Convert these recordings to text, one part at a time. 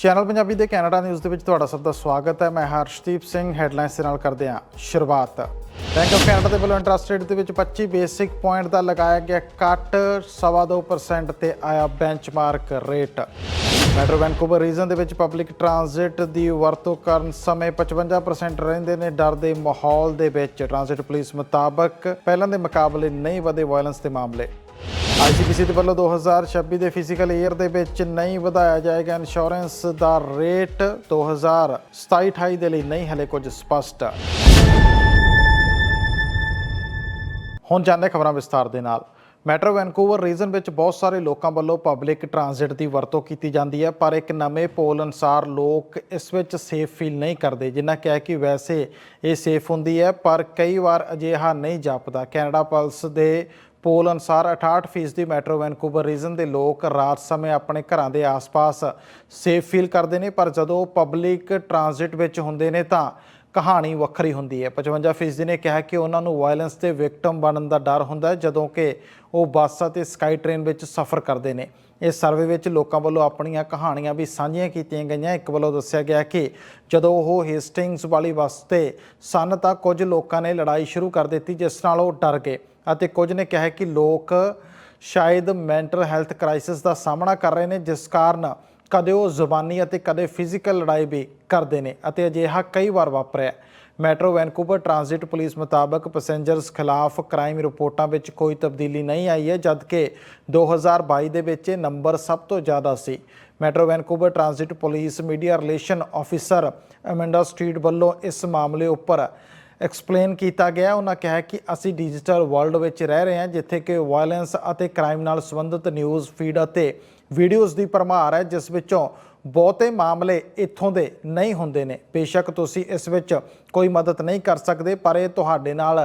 Channel Punjabi ਦੇ Canada news ਦੇ ਵਿੱਚ ਤੁਹਾਡਾ ਸਭ ਦਾ ਸਵਾਗਤ ਹੈ। ਮੈਂ ਹਰਸ਼ਦੀਪ ਸਿੰਘ ਹੈਡਲਾਈਨਸ ਦੇ ਨਾਲ ਕਰਦੇ ਹਾਂ ਸ਼ੁਰੂਆਤ। ਬੈਂਕ ਆਫ ਕੈਨੇਡਾ ਦੇ ਵੱਲੋਂ ਇੰਟਰਸਟ ਰੇਟ ਦੇ ਵਿੱਚ 25 ਬੇਸਿਕ ਪੁਆਇੰਟ ਦਾ ਲਗਾਇਆ ਗਿਆ ਕੱਟ 2.5% ਤੇ ਆਇਆ benchmark rate metro Vancouver region ਦੇ ਵਿੱਚ ਪਬਲਿਕ ਟਰਾਂਜ਼ਿਟ ਦੀ ਵਰਤੋਂ ਕਰਨ ਸਮੇਂ 55% ਰਹਿੰਦੇ ਨੇ ਡਰ ਦੇ ਮਾਹੌਲ ਦੇ ਵਿੱਚ। ਟਰਾਂਜ਼ਿਟ ਪੁਲਿਸ ਮੁਤਾਬਕ ਪਹਿਲਾਂ ਦੇ ਮੁਕਾਬਲੇ ਨਹੀਂ ਵਧੇ ਵਾਇਲੈਂਸ ਦੇ ਮਾਮਲੇ। ਆਈਸੀਪੀਸੀ ਦੇ ਵੱਲੋਂ 2026 ਦੇ ਫਿਜ਼ੀਕਲ ਈਅਰ ਦੇ ਵਿੱਚ ਨਹੀਂ ਵਧਾਇਆ ਜਾਏਗਾ ਇੰਸ਼ੋਰੈਂਸ ਦਾ ਰੇਟ 2027-28 ਦੇ ਲਈ ਨਹੀਂ, ਹਲੇ ਕੁਝ ਸਪਸ਼ਟ। ਹੁਣ ਜਾਣਦੇ ਖਬਰਾਂ ਵਿਸਤਾਰ ਦੇ ਨਾਲ। ਮੈਟਰੋ ਵੈਨਕੂਵਰ ਰੀਜਨ ਵਿੱਚ ਬਹੁਤ ਸਾਰੇ ਲੋਕਾਂ ਵੱਲੋਂ ਪਬਲਿਕ ਟਰਾਂਜ਼ਿਟ ਦੀ ਵਰਤੋਂ ਕੀਤੀ ਜਾਂਦੀ ਹੈ, ਪਰ ਇੱਕ ਨਵੇਂ ਪੋਲ ਅਨੁਸਾਰ ਲੋਕ ਇਸ ਵਿੱਚ ਸੇਫ ਫੀਲ ਨਹੀਂ ਕਰਦੇ ਜਿਨ੍ਹਾਂ ਕਿਹਾ ਕਿ ਵੈਸੇ ਇਹ ਸੇਫ ਹੁੰਦੀ ਹੈ, ਪਰ ਕਈ ਵਾਰ ਅਜਿਹਾ ਨਹੀਂ ਜਾਪਦਾ। ਕੈਨੇਡਾ ਪਲਸ ਦੇ ਪੋਲ ਅਨੁਸਾਰ 68% ਦੀ ਮੈਟਰੋ ਵੈਨਕੂਵਰ ਰੀਜਨ ਦੇ ਲੋਕ ਰਾਤ ਸਮੇਂ ਆਪਣੇ ਘਰਾਂ ਦੇ ਆਸ-ਪਾਸ ਸੇਫ ਫੀਲ ਕਰਦੇ ਨੇ, ਪਰ ਜਦੋਂ ਪਬਲਿਕ ਟਰਾਂਜ਼ਿਟ ਵਿੱਚ ਹੁੰਦੇ ਨੇ ਤਾਂ ਕਹਾਣੀ ਵੱਖਰੀ ਹੁੰਦੀ ਹੈ। 55% ਨੇ ਕਿਹਾ ਕਿ ਉਹਨਾਂ ਨੂੰ ਵਾਇਲੈਂਸ ਦੇ ਵਿਕਟਮ ਬਣਨ ਦਾ ਡਰ ਹੁੰਦਾ ਹੈ, ਜਦੋਂ ਕਿ ਉਹ ਬੱਸ ਅਤੇ ਸਕਾਈ ਟ੍ਰੇਨ ਵਿੱਚ ਸਫ਼ਰ ਕਰਦੇ ਨੇ। ਇਸ ਸਰਵੇ ਵਿੱਚ ਲੋਕਾਂ ਵੱਲੋਂ ਆਪਣੀਆਂ ਕਹਾਣੀਆਂ ਵੀ ਸਾਂਝੀਆਂ ਕੀਤੀਆਂ ਗਈਆਂ। ਇੱਕ ਵੱਲੋਂ ਦੱਸਿਆ ਗਿਆ ਕਿ ਜਦੋਂ ਉਹ ਹੇਸਟਿੰਗਸ ਵਾਲੀ ਬੱਸ ਤੇ ਸਨ ਤਾਂ ਕੁਝ ਲੋਕਾਂ ਨੇ ਲੜਾਈ ਸ਼ੁਰੂ ਕਰ ਦਿੱਤੀ, ਜਿਸ ਨਾਲ ਉਹ ਡਰ ਗਏ ਅਤੇ ਕੁਝ ਨੇ ਕਿਹਾ ਕਿ ਲੋਕ ਸ਼ਾਇਦ ਮੈਂਟਲ ਹੈਲਥ ਕ੍ਰਾਈਸਿਸ ਦਾ ਸਾਹਮਣਾ ਕਰ ਰਹੇ ਨੇ, ਜਿਸ ਕਾਰਨ ਕਦੇ ਉਹ ਜ਼ੁਬਾਨੀ ਅਤੇ ਕਦੇ ਫਿਜ਼ੀਕਲ ਲੜਾਈ ਵੀ ਕਰਦੇ ਨੇ ਅਤੇ ਅਜਿਹਾ ਕਈ ਵਾਰ ਵਾਪਰਿਆ। ਮੈਟਰੋ ਵੈਨਕੂਵਰ ਟਰਾਂਜ਼ਿਟ ਪੁਲਿਸ ਮੁਤਾਬਕ ਪੈਸੇਂਜਰਸ ਖਿਲਾਫ ਕ੍ਰਾਈਮ ਰਿਪੋਰਟਾਂ ਵਿੱਚ ਕੋਈ ਤਬਦੀਲੀ ਨਹੀਂ ਆਈ ਹੈ, ਜਦਕਿ 2022 ਦੇ ਵਿੱਚ ਇਹ ਨੰਬਰ ਸਭ ਤੋਂ ਜ਼ਿਆਦਾ ਸੀ। Metro Vancouver transit police media relation officer Amanda Street ਵੱਲੋਂ ਇਸ ਮਾਮਲੇ ਉੱਪਰ ਐਕਸਪਲੇਨ ਕੀਤਾ ਗਿਆ। ਉਹਨਾਂ ਕਿਹਾ ਕਿ ਅਸੀਂ ਡਿਜੀਟਲ ਵਰਲਡ ਵਿੱਚ ਰਹਿ ਰਹੇ ਹਾਂ, ਜਿੱਥੇ ਕਿ ਵਾਇਲੈਂਸ ਅਤੇ ਕ੍ਰਾਈਮ ਨਾਲ ਸੰਬੰਧਿਤ ਨਿਊਜ਼ ਫੀਡ ਅਤੇ ਵੀਡੀਓਜ਼ ਦੀ ਭਰਮਾਰ ਹੈ, ਜਿਸ ਵਿੱਚੋਂ ਬਹੁਤੇ ਮਾਮਲੇ ਇੱਥੋਂ ਦੇ ਨਹੀਂ ਹੁੰਦੇ ਨੇ। ਬੇਸ਼ੱਕ ਤੁਸੀਂ ਇਸ ਵਿੱਚ ਕੋਈ ਮਦਦ ਨਹੀਂ ਕਰ ਸਕਦੇ, ਪਰ ਇਹ ਤੁਹਾਡੇ ਨਾਲ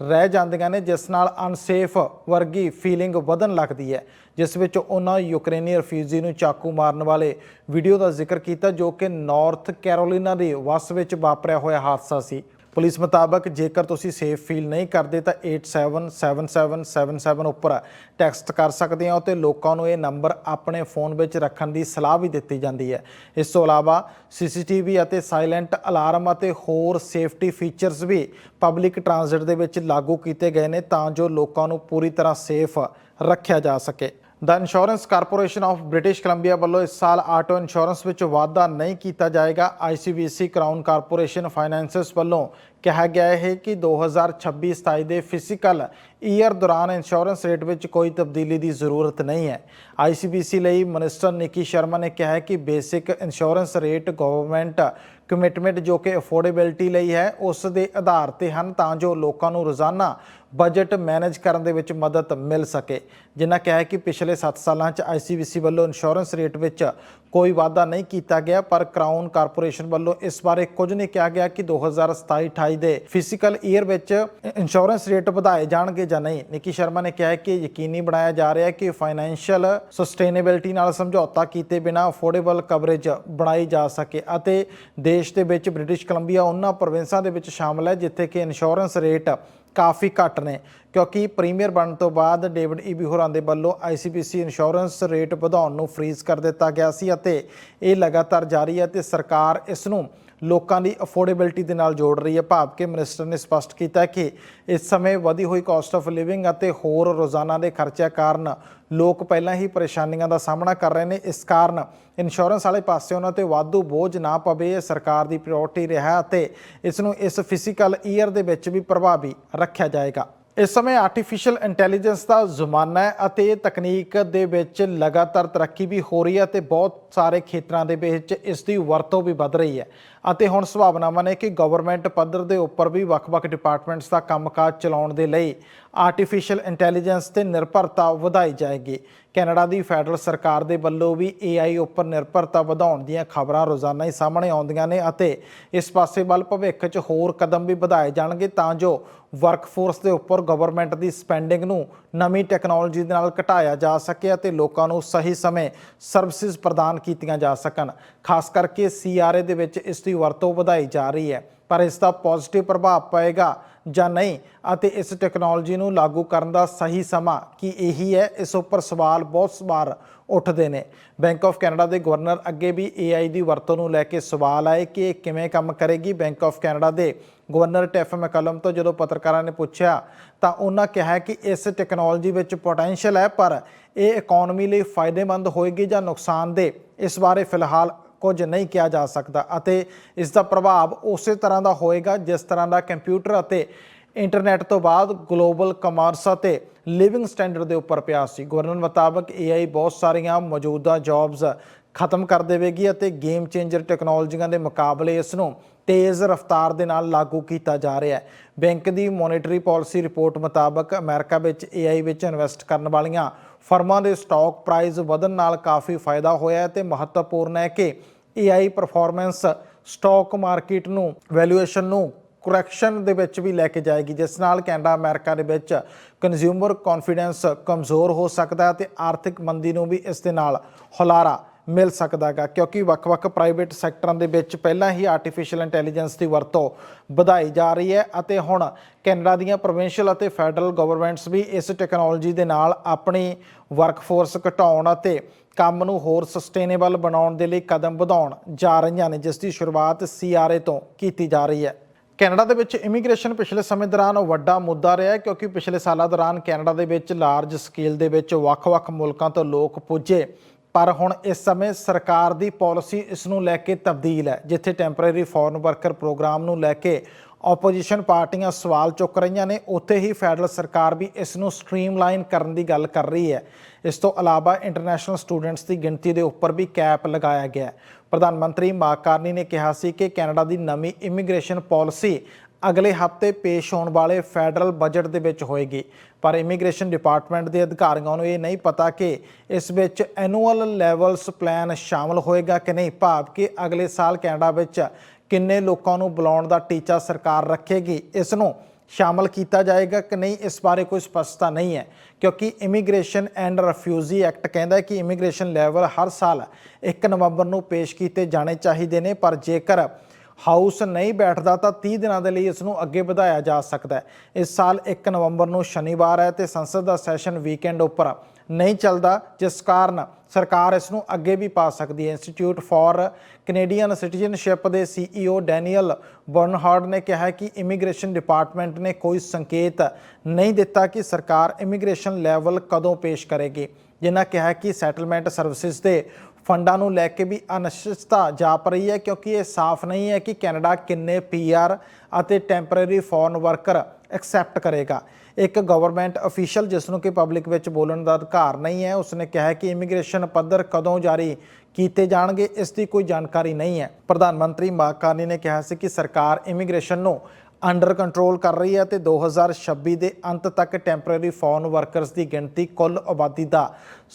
ਰਹਿ ਜਾਂਦੀਆਂ ਨੇ, ਜਿਸ ਨਾਲ ਅਨਸੇਫ ਵਰਗੀ ਫੀਲਿੰਗ ਵਧਣ ਲੱਗਦੀ ਹੈ। ਜਿਸ ਵਿੱਚ ਉਹਨਾਂ ਯੂਕਰੇਨੀ ਰਿਫਿਊਜੀ ਨੂੰ ਚਾਕੂ ਮਾਰਨ ਵਾਲੇ ਵੀਡੀਓ ਦਾ ਜ਼ਿਕਰ ਕੀਤਾ, ਜੋ ਕਿ ਨਾਰਥ ਕੈਰੋਲੀਨਾ ਦੇ ਵਸ ਵਿੱਚ ਵਾਪਰਿਆ ਹੋਇਆ ਹਾਦਸਾ ਸੀ। ਪੁਲਿਸ ਮੁਤਾਬਕ ਜੇਕਰ ਤੁਸੀਂ ਸੇਫ ਫੀਲ ਨਹੀਂ ਕਰਦੇ ਤਾਂ 877777 ਉੱਪਰ ਟੈਕਸਟ ਕਰ ਸਕਦੇ ਹੋ ਤੇ ਲੋਕਾਂ ਨੂੰ ਇਹ ਨੰਬਰ ਆਪਣੇ ਫੋਨ ਵਿੱਚ ਰੱਖਣ ਦੀ ਸਲਾਹ ਵੀ ਦਿੱਤੀ ਜਾਂਦੀ ਹੈ। ਇਸ ਤੋਂ ਇਲਾਵਾ ਸੀਸੀਟੀਵੀ ਅਤੇ ਸਾਇਲੈਂਟ ਅਲਾਰਮ ਅਤੇ ਹੋਰ ਸੇਫਟੀ ਫੀਚਰਸ ਵੀ ਪਬਲਿਕ ਟਰਾਂਜ਼ਿਟ ਦੇ ਵਿੱਚ ਲਾਗੂ ਕੀਤੇ ਗਏ ਨੇ ਤਾਂ ਜੋ ਲੋਕਾਂ ਨੂੰ ਪੂਰੀ ਤਰ੍ਹਾਂ ਸੇਫ ਰੱਖਿਆ ਜਾ ਸਕੇ। ਦਾ insurance corporation of British Columbia ਵੱਲੋਂ ਇਸ ਸਾਲ ਆਟੋ ਇੰਸ਼ੋਰੈਂਸ ਵਿੱਚ ਵਾਧਾ ਨਹੀਂ ਕੀਤਾ ਜਾਏਗਾ। ICBC ਕਰਾਊਨ ਕਾਰਪੋਰੇਸ਼ਨ ਫਾਈਨੈਂਸਸ ਵੱਲੋਂ ਕਿਹਾ ਗਿਆ ਹੈ ਕਿ 2026-27 ਦੇ ਫਿਜ਼ੀਕਲ ਈਅਰ ਦੌਰਾਨ ਇੰਸ਼ੋਰੈਂਸ ਰੇਟ ਵਿੱਚ ਕੋਈ ਤਬਦੀਲੀ ਦੀ ਜ਼ਰੂਰਤ ਨਹੀਂ ਹੈ। ICBC ਲਈ ਮਿਨਿਸਟਰ ਨਿੱਕੀ ਸ਼ਰਮਾ ਨੇ ਕਿਹਾ ਕਿ basic insurance rate government commitment ਜੋ ਕਿ ਅਫੋਰਡੇਬਿਲਟੀ ਲਈ ਹੈ, ਉਸ ਦੇ ਆਧਾਰ ਤੇ ਹਨ ਤਾਂ ਜੋ ਲੋਕਾਂ ਨੂੰ ਰੋਜ਼ਾਨਾ ਬਜਟ ਮੈਨੇਜ ਕਰਨ ਦੇ ਵਿੱਚ ਮਦਦ ਮਿਲ ਸਕੇ। ਜਿਨ੍ਹਾਂ ਕਿਹਾ ਕਿ ਪਿਛਲੇ 7 ਸਾਲਾਂ 'ਚ ICBC ਵੱਲੋਂ ਇੰਸ਼ੋਰੈਂਸ ਰੇਟ ਵਿੱਚ ਕੋਈ ਵਾਧਾ ਨਹੀਂ ਕੀਤਾ ਗਿਆ, ਪਰ ਕਰਾਊਨ ਕਾਰਪੋਰੇਸ਼ਨ ਵੱਲੋਂ ਇਸ ਬਾਰੇ ਕੁਝ ਨਹੀਂ ਕਿਹਾ ਗਿਆ ਕਿ 2027-28 ਦੇ ਫਿਜ਼ੀਕਲ ਈਅਰ ਵਿੱਚ ਇੰਸ਼ੋਰੈਂਸ ਰੇਟ ਵਧਾਏ ਜਾਣਗੇ ਜਾਂ ਨਹੀਂ। ਨਿੱਕੀ ਸ਼ਰਮਾ ਨੇ ਕਿਹਾ ਕਿ ਯਕੀਨੀ ਬਣਾਇਆ ਜਾ ਰਿਹਾ ਹੈ ਕਿ ਫਾਈਨੈਂਸ਼ੀਅਲ ਸਸਟੇਨੇਬਿਲਟੀ ਨਾਲ ਸਮਝੌਤਾ ਕੀਤੇ ਬਿਨਾ ਅਫੋਰਡੇਬਲ ਕਵਰੇਜ ਬਣਾਈ ਜਾ ਸਕੇ ਅਤੇ ਦੇਸ਼ ਦੇ ਵਿੱਚ ਬ੍ਰਿਟਿਸ਼ ਕੋਲੰਬੀਆ ਉਹਨਾਂ ਪ੍ਰੋਵਿੰਸਾਂ ਦੇ ਵਿੱਚ ਸ਼ਾਮਲ ਹੈ ਜਿੱਥੇ ਕਿ ਇੰਸ਼ੋਰੈਂਸ ਰੇਟ ਕਾਫੀ ਘੱਟ ਨੇ। ਕਿਉਂਕਿ ਪ੍ਰੀਮੀਅਰ ਬਣਨ ਤੋਂ ਬਾਅਦ ਡੇਵਿਡ ਈਬੀ ਹੋਰਾਂ ਦੇ ਵੱਲੋਂ ICBC ਇੰਸ਼ੋਰੈਂਸ ਰੇਟ ਵਧਾਉਣ ਨੂੰ ਫ੍ਰੀਜ਼ ਕਰ ਦਿੱਤਾ ਗਿਆ ਸੀ ਅਤੇ ਇਹ ਲਗਾਤਾਰ ਜਾਰੀ ਹੈ ਤੇ ਸਰਕਾਰ ਇਸ ਨੂੰ ਲੋਕਾਂ ਦੀ ਅਫੋਰਡੇਬਿਲਟੀ ਦੇ ਨਾਲ ਜੋੜ ਰਹੀ ਹੈ। ਭਾਵ ਕਿ ਮਿਨਿਸਟਰ ਨੇ ਸਪਸ਼ਟ ਕੀਤਾ ਕਿ ਇਸ ਸਮੇਂ ਵਧੀ ਹੋਈ ਕਾਸਟ ਆਫ ਲਿਵਿੰਗ ਅਤੇ ਹੋਰ ਰੋਜ਼ਾਨਾ ਦੇ ਖਰਚਿਆਂ ਕਾਰਨ ਲੋਕ ਪਹਿਲਾਂ ਹੀ ਪਰੇਸ਼ਾਨੀਆਂ ਦਾ ਸਾਹਮਣਾ ਕਰ ਰਹੇ ਨੇ। ਇਸ ਕਾਰਨ ਇੰਸ਼ੋਰੈਂਸ ਵਾਲੇ ਪਾਸੇ ਉਹਨਾਂ ਤੇ ਵਾਧੂ ਬੋਝ ਨਾ ਪਵੇ, ਇਹ ਸਰਕਾਰ ਦੀ ਪ੍ਰਾਇੋਰਟੀ ਰਿਹਾ ਅਤੇ ਇਸ ਨੂੰ ਇਸ ਫਿਜ਼ੀਕਲ ਈਅਰ ਦੇ ਵਿੱਚ ਵੀ ਪ੍ਰਭਾਵੀ ਰੱਖਿਆ ਜਾਏਗਾ। ਇਸ ਸਮੇਂ ਆਰਟੀਫੀਸ਼ੀਅਲ ਇੰਟੈਲੀਜੈਂਸ ਦਾ ਜ਼ਮਾਨਾ ਹੈ ਅਤੇ ਤਕਨੀਕ ਦੇ ਵਿੱਚ ਲਗਾਤਾਰ ਤਰੱਕੀ ਵੀ ਹੋ ਰਹੀ ਹੈ ਤੇ ਬਹੁਤ ਸਾਰੇ ਖੇਤਰਾਂ ਦੇ ਵਿੱਚ ਇਸ ਦੀ ਵਰਤੋਂ ਵੀ ਵੱਧ ਰਹੀ ਹੈ। ਅਤੇ ਹੁਣ ਸੰਭਾਵਨਾਵਾਂ ਨੇ ਕਿ ਗਵਰਨਮੈਂਟ ਪੱਧਰ ਦੇ ਉੱਪਰ ਵੀ ਵੱਖ-ਵੱਖ ਡਿਪਾਰਟਮੈਂਟਸ ਦਾ ਕੰਮਕਾਜ ਚਲਾਉਣ ਦੇ ਲਈ ਆਰਟੀਫੀਸ਼ੀਅਲ ਇੰਟੈਲੀਜੈਂਸ ਤੇ ਨਿਰਭਰਤਾ ਵਧਾਈ ਜਾਏਗੀ। ਕੈਨੇਡਾ ਦੀ ਫੈਡਰਲ ਸਰਕਾਰ ਦੇ ਵੱਲੋਂ ਵੀ AI ਉੱਪਰ ਨਿਰਭਰਤਾ ਵਧਾਉਣ ਦੀਆਂ ਖਬਰਾਂ ਰੋਜ਼ਾਨਾ ਹੀ ਸਾਹਮਣੇ ਆਉਂਦੀਆਂ ਨੇ ਅਤੇ ਇਸ ਪਾਸੇ ਵੱਲ ਭਵਿੱਖ 'ਚ ਹੋਰ ਕਦਮ ਵੀ ਵਧਾਏ ਜਾਣਗੇ ਤਾਂ ਜੋ ਵਰਕਫੋਰਸ ਦੇ ਉੱਪਰ ਗਵਰਨਮੈਂਟ ਦੀ ਸਪੈਂਡਿੰਗ ਨੂੰ ਨਵੀਂ ਟੈਕਨੋਲੋਜੀ ਦੇ ਨਾਲ ਘਟਾਇਆ ਜਾ ਸਕੇ ਅਤੇ ਲੋਕਾਂ ਨੂੰ ਸਹੀ ਸਮੇਂ ਸਰਵਿਸਿਜ਼ ਪ੍ਰਦਾਨ ਕੀਤੀਆਂ ਜਾ ਸਕਣ। ਖਾਸ ਕਰਕੇ CRA ਦੇ ਵਿੱਚ ਇਸ ਦੀ ਵਰਤੋਂ ਵਧਾਈ ਜਾ ਰਹੀ ਹੈ। ਪਰ ਇਸ ਦਾ ਪੋਜ਼ਿਟਿਵ ਪ੍ਰਭਾਵ ਪਏਗਾ ਜਾਂ ਨਹੀਂ, ਅਤੇ ਇਸ ਟੈਕਨੋਲੋਜੀ ਨੂੰ ਲਾਗੂ ਕਰਨ ਦਾ ਸਹੀ ਸਮਾਂ ਕੀ ਇਹੀ ਹੈ? ਇਸ ਉੱਪਰ ਸਵਾਲ ਬਹੁਤ ਵਾਰ ਉੱਠਦੇ ਨੇ। ਬੈਂਕ ਆਫ ਕੈਨੇਡਾ ਦੇ ਗਵਰਨਰ ਅੱਗੇ ਵੀ AI ਦੀ ਵਰਤੋਂ ਨੂੰ ਲੈ ਕੇ ਸਵਾਲ ਆਏ ਕਿ ਇਹ ਕਿਵੇਂ ਕੰਮ ਕਰੇਗੀ ਬੈਂਕ ਆਫ ਕੈਨੇਡਾ ਦੇ ਗਵਰਨਰ ਟੈਫ ਮੈਕਲਮ ਤੋਂ ਜਦੋਂ ਪੱਤਰਕਾਰਾਂ ਨੇ ਪੁੱਛਿਆ, ਤਾਂ ਉਹਨਾਂ ਕਿਹਾ ਕਿ ਇਸ ਟੈਕਨੋਲੋਜੀ ਵਿੱਚ ਪੋਟੈਂਸ਼ੀਅਲ ਹੈ, ਪਰ ਇਹ ਇਕਨੋਮੀ ਲਈ ਫਾਇਦੇਮੰਦ ਹੋਏਗੀ ਜਾਂ ਨੁਕਸਾਨਦੇਹ? ਇਸ ਬਾਰੇ ਫਿਲਹਾਲ ਕੁਝ ਨਹੀਂ ਕਿਹਾ ਜਾ ਸਕਦਾ ਅਤੇ ਇਸ ਦਾ ਪ੍ਰਭਾਵ ਉਸੇ ਤਰ੍ਹਾਂ ਦਾ ਹੋਏਗਾ ਜਿਸ ਤਰ੍ਹਾਂ ਦਾ ਕੰਪਿਊਟਰ ਅਤੇ ਇੰਟਰਨੈਟ ਤੋਂ ਬਾਅਦ ਗਲੋਬਲ ਕਮਰਸ ਅਤੇ ਲਿਵਿੰਗ ਸਟੈਂਡਰਡ ਦੇ ਉੱਪਰ ਪਿਆ ਸੀ। ਗਵਰਨਰ ਮੁਤਾਬਕ AI ਬਹੁਤ ਸਾਰੀਆਂ ਮੌਜੂਦਾ ਜੌਬਸ ਖਤਮ ਕਰ ਦੇਵੇਗੀ ਅਤੇ ਗੇਮ ਚੇਂਜਰ ਟੈਕਨੋਲੋਜੀਆਂ ਦੇ ਮੁਕਾਬਲੇ ਇਸ ਨੂੰ ਤੇਜ਼ ਰਫ਼ਤਾਰ ਦੇ ਨਾਲ ਲਾਗੂ ਕੀਤਾ ਜਾ ਰਿਹਾ ਹੈ। ਬੈਂਕ ਦੀ ਮੋਨਿਟਰੀ ਪਾਲਿਸੀ ਰਿਪੋਰਟ ਮੁਤਾਬਕ ਅਮਰੀਕਾ ਵਿੱਚ AI ਵਿੱਚ ਇਨਵੈਸਟ ਕਰਨ ਵਾਲੀਆਂ ਫਰਮਾਂ ਦੇ ਸਟਾਕ ਪ੍ਰਾਈਸ ਵਧਣ ਨਾਲ ਕਾਫੀ ਫਾਇਦਾ ਹੋਇਆ ਹੈ ਤੇ ਮਹੱਤਵਪੂਰਨ ਹੈ ਕਿ AI ਪਰਫਾਰਮੈਂਸ ਸਟਾਕ ਮਾਰਕੀਟ ਨੂੰ ਵੈਲਿਊਏਸ਼ਨ ਨੂੰ ਕਰੈਕਸ਼ਨ ਦੇ ਵਿੱਚ ਵੀ ਲੈ ਕੇ ਜਾਏਗੀ, ਜਿਸ ਨਾਲ ਕੈਨੇਡਾ, ਅਮਰੀਕਾ ਦੇ ਵਿੱਚ ਕੰਜ਼ਿਊਮਰ ਕੌਨਫੀਡੈਂਸ ਕਮਜ਼ੋਰ ਹੋ ਸਕਦਾ ਹੈ ਤੇ ਆਰਥਿਕ ਮੰਦੀ ਨੂੰ ਵੀ ਇਸ ਦੇ ਨਾਲ ਹੁਲਾਰਾ ਮਿਲ ਸਕਦਾ ਹੈਗਾ ਕਿਉਂਕਿ ਵੱਖ-ਵੱਖ ਪ੍ਰਾਈਵੇਟ ਸੈਕਟਰਾਂ ਦੇ ਵਿੱਚ ਪਹਿਲਾਂ ਹੀ ਆਰਟੀਫੀਸ਼ੀਅਲ ਇੰਟੈਲੀਜੈਂਸ ਦੀ ਵਰਤੋਂ ਵਧਾਈ ਜਾ ਰਹੀ ਹੈ ਅਤੇ ਹੁਣ ਕੈਨੇਡਾ ਦੀਆਂ ਪ੍ਰੋਵਿੰਸ਼ੀਅਲ ਅਤੇ ਫੈਡਰਲ ਗਵਰਨਮੈਂਟਸ ਵੀ ਇਸ ਟੈਕਨੋਲੋਜੀ ਦੇ ਨਾਲ ਆਪਣੀ ਵਰਕਫੋਰਸ ਘਟਾਉਣ ਅਤੇ ਕੰਮ ਨੂੰ ਹੋਰ ਸਸਟੇਨੇਬਲ ਬਣਾਉਣ ਦੇ ਲਈ ਕਦਮ ਵਧਾਉਣ ਜਾ ਰਹੀਆਂ ਨੇ, ਜਿਸ ਦੀ ਸ਼ੁਰੂਆਤ ਸੀਆਰਏ ਤੋਂ ਕੀਤੀ ਜਾ ਰਹੀ ਹੈ। ਕੈਨੇਡਾ ਦੇ ਵਿੱਚ ਇਮੀਗ੍ਰੇਸ਼ਨ ਪਿਛਲੇ ਸਮੇਂ ਦੌਰਾਨ ਵੱਡਾ ਮੁੱਦਾ ਰਿਹਾ ਕਿਉਂਕਿ ਪਿਛਲੇ ਸਾਲਾਂ ਦੌਰਾਨ ਕੈਨੇਡਾ ਦੇ ਵਿੱਚ ਲਾਰਜ ਸਕੇਲ ਦੇ ਵਿੱਚ ਵੱਖ-ਵੱਖ ਮੁਲਕਾਂ ਤੋਂ ਲੋਕ ਪੁੱਜੇ। ਪਰ ਹੁਣ ਇਸ ਸਮੇਂ ਸਰਕਾਰ ਦੀ ਪਾਲਿਸੀ ਇਸ ਨੂੰ ਲੈ ਕੇ ਤਬਦੀਲ ਹੈ, ਜਿੱਥੇ ਟੈਂਪਰੇਰੀ ਫੋਰਨ ਵਰਕਰ ਪ੍ਰੋਗਰਾਮ ਨੂੰ ਲੈ ਕੇ ਆਪੋਜੀਸ਼ਨ ਪਾਰਟੀਆਂ ਸਵਾਲ ਚੁੱਕ ਰਹੀਆਂ ਨੇ। ਉੱਥੇ ਹੀ ਫੈਡਰਲ ਸਰਕਾਰ ਵੀ ਇਸ ਨੂੰ ਸਟ੍ਰੀਮਲਾਈਨ ਕਰਨ ਦੀ ਗੱਲ ਕਰ ਰਹੀ ਹੈ। ਇਸ ਤੋਂ ਇਲਾਵਾ ਇੰਟਰਨੈਸ਼ਨਲ ਸਟੂਡੈਂਟਸ ਦੀ ਗਿਣਤੀ ਦੇ ਉੱਪਰ ਵੀ ਕੈਪ ਲਗਾਇਆ ਗਿਆ ਹੈ। ਪ੍ਰਧਾਨ ਮੰਤਰੀ ਮਾਕਾਰਨੀ ਨੇ ਕਿਹਾ ਸੀ ਕਿ ਕੈਨੇਡਾ ਦੀ ਨਵੀਂ ਇਮੀਗ੍ਰੇਸ਼ਨ ਪਾਲਿਸੀ ਅਗਲੇ ਹਫ਼ਤੇ ਪੇਸ਼ ਹੋਣ ਵਾਲੇ ਫੈਡਰਲ ਬਜਟ ਦੇ ਵਿੱਚ ਹੋਏਗੀ। ਪਰ ਇਮੀਗ੍ਰੇਸ਼ਨ ਡਿਪਾਰਟਮੈਂਟ ਦੇ ਅਧਿਕਾਰੀਆਂ ਨੂੰ ਇਹ ਨਹੀਂ ਪਤਾ ਕਿ ਇਸ ਵਿੱਚ ਐਨੂਅਲ ਲੈਵਲਸ ਪਲਾਨ ਸ਼ਾਮਲ ਹੋਏਗਾ ਕਿ ਨਹੀਂ। ਭਾਵ ਕਿ ਅਗਲੇ ਸਾਲ ਕੈਨੇਡਾ ਵਿੱਚ ਕਿੰਨੇ ਲੋਕਾਂ ਨੂੰ ਬੁਲਾਉਣ ਦਾ ਟੀਚਾ ਸਰਕਾਰ ਰੱਖੇਗੀ, ਇਸ ਨੂੰ ਸ਼ਾਮਲ ਕੀਤਾ ਜਾਏਗਾ ਕਿ ਨਹੀਂ, ਇਸ ਬਾਰੇ ਕੋਈ ਸਪਸ਼ਟਤਾ ਨਹੀਂ ਹੈ। ਕਿਉਂਕਿ ਇਮੀਗ੍ਰੇਸ਼ਨ ਐਂਡ ਰਿਫਿਊਜੀ ਐਕਟ ਕਹਿੰਦਾ ਹੈ ਕਿ ਇਮੀਗ੍ਰੇਸ਼ਨ ਲੈਵਲ ਹਰ ਸਾਲ 1 ਨਵੰਬਰ ਨੂੰ ਪੇਸ਼ ਕੀਤੇ ਜਾਣੇ ਚਾਹੀਦੇ ਨੇ, ਪਰ ਜੇਕਰ ਹਾਊਸ ਨਹੀਂ ਬੈਠਦਾ ਤਾਂ 30 ਦਿਨਾਂ ਦੇ ਲਈ ਇਸ ਨੂੰ ਅੱਗੇ ਵਧਾਇਆ ਜਾ ਸਕਦਾ ਹੈ। ਇਸ ਸਾਲ 1 ਨਵੰਬਰ ਨੂੰ ਸ਼ਨੀਵਾਰ ਹੈ ਤੇ ਸੰਸਦ ਦਾ ਸੈਸ਼ਨ ਵੀਕਐਂਡ ਉੱਪਰ ਨਹੀਂ ਚੱਲਦਾ, ਜਿਸ ਕਾਰਨ ਸਰਕਾਰ ਇਸ ਨੂੰ ਅੱਗੇ ਵੀ ਪਾ ਸਕਦੀ ਹੈ। ਇੰਸਟੀਚਿਊਟ ਫਾਰ ਕੈਨੇਡੀਅਨ ਸਿਟੀਜ਼ਨਸ਼ਿਪ ਦੇ ਸੀਈਓ ਡੈਨੀਅਲ ਬਰਨਹਾਰਡ ਨੇ ਕਿਹਾ ਕਿ ਇਮੀਗ੍ਰੇਸ਼ਨ ਡਿਪਾਰਟਮੈਂਟ ਨੇ ਕੋਈ ਸੰਕੇਤ ਨਹੀਂ ਦਿੱਤਾ ਕਿ ਸਰਕਾਰ ਇਮੀਗ੍ਰੇਸ਼ਨ ਲੈਵਲ ਕਦੋਂ ਪੇਸ਼ ਕਰੇਗੀ। ਜਿਨ੍ਹਾਂ ਕਿਹਾ ਕਿ ਸੈਟਲਮੈਂਟ ਸਰਵਿਸਿਜ਼ ਦੇ ਫੰਡਾਂ ਨੂੰ ਲੈ ਕੇ ਵੀ ਅਨਿਸ਼ਚਿਤਤਾ ਜਾਪ ਰਹੀ ਹੈ ਕਿਉਂਕਿ ਇਹ ਸਾਫ਼ ਨਹੀਂ ਹੈ ਕਿ ਕੈਨੇਡਾ ਕਿੰਨੇ ਪੀਆਰ ਅਤੇ ਟੈਂਪਰੇਰੀ ਫੋਰਨ ਵਰਕਰ ਐਕਸੈਪਟ ਕਰੇਗਾ। ਇੱਕ ਗਵਰਨਮੈਂਟ ਅਫੀਸ਼ੀਅਲ ਜਿਸ ਨੂੰ ਕਿ ਪਬਲਿਕ ਵਿੱਚ ਬੋਲਣ ਦਾ ਅਧਿਕਾਰ ਨਹੀਂ ਹੈ, ਉਸਨੇ ਕਿਹਾ ਕਿ ਇਮੀਗ੍ਰੇਸ਼ਨ ਪੱਧਰ ਕਦੋਂ ਜਾਰੀ ਕੀਤੇ ਜਾਣਗੇ, ਇਸ ਦੀ ਕੋਈ ਜਾਣਕਾਰੀ ਨਹੀਂ ਹੈ। ਪ੍ਰਧਾਨ ਮੰਤਰੀ ਮਾਕਾਨੀ ਨੇ ਕਿਹਾ ਸੀ ਕਿ ਸਰਕਾਰ ਇਮੀਗ੍ਰੇਸ਼ਨ ਨੂੰ ਅੰਡਰ ਕੰਟਰੋਲ ਕਰ ਰਹੀ ਹੈ ਤੇ 2026 ਦੇ ਅੰਤ ਤੱਕ ਟੈਂਪਰੇਰੀ ਫੋਰਨ ਵਰਕਰਸ ਦੀ ਗਿਣਤੀ ਕੁੱਲ ਆਬਾਦੀ ਦਾ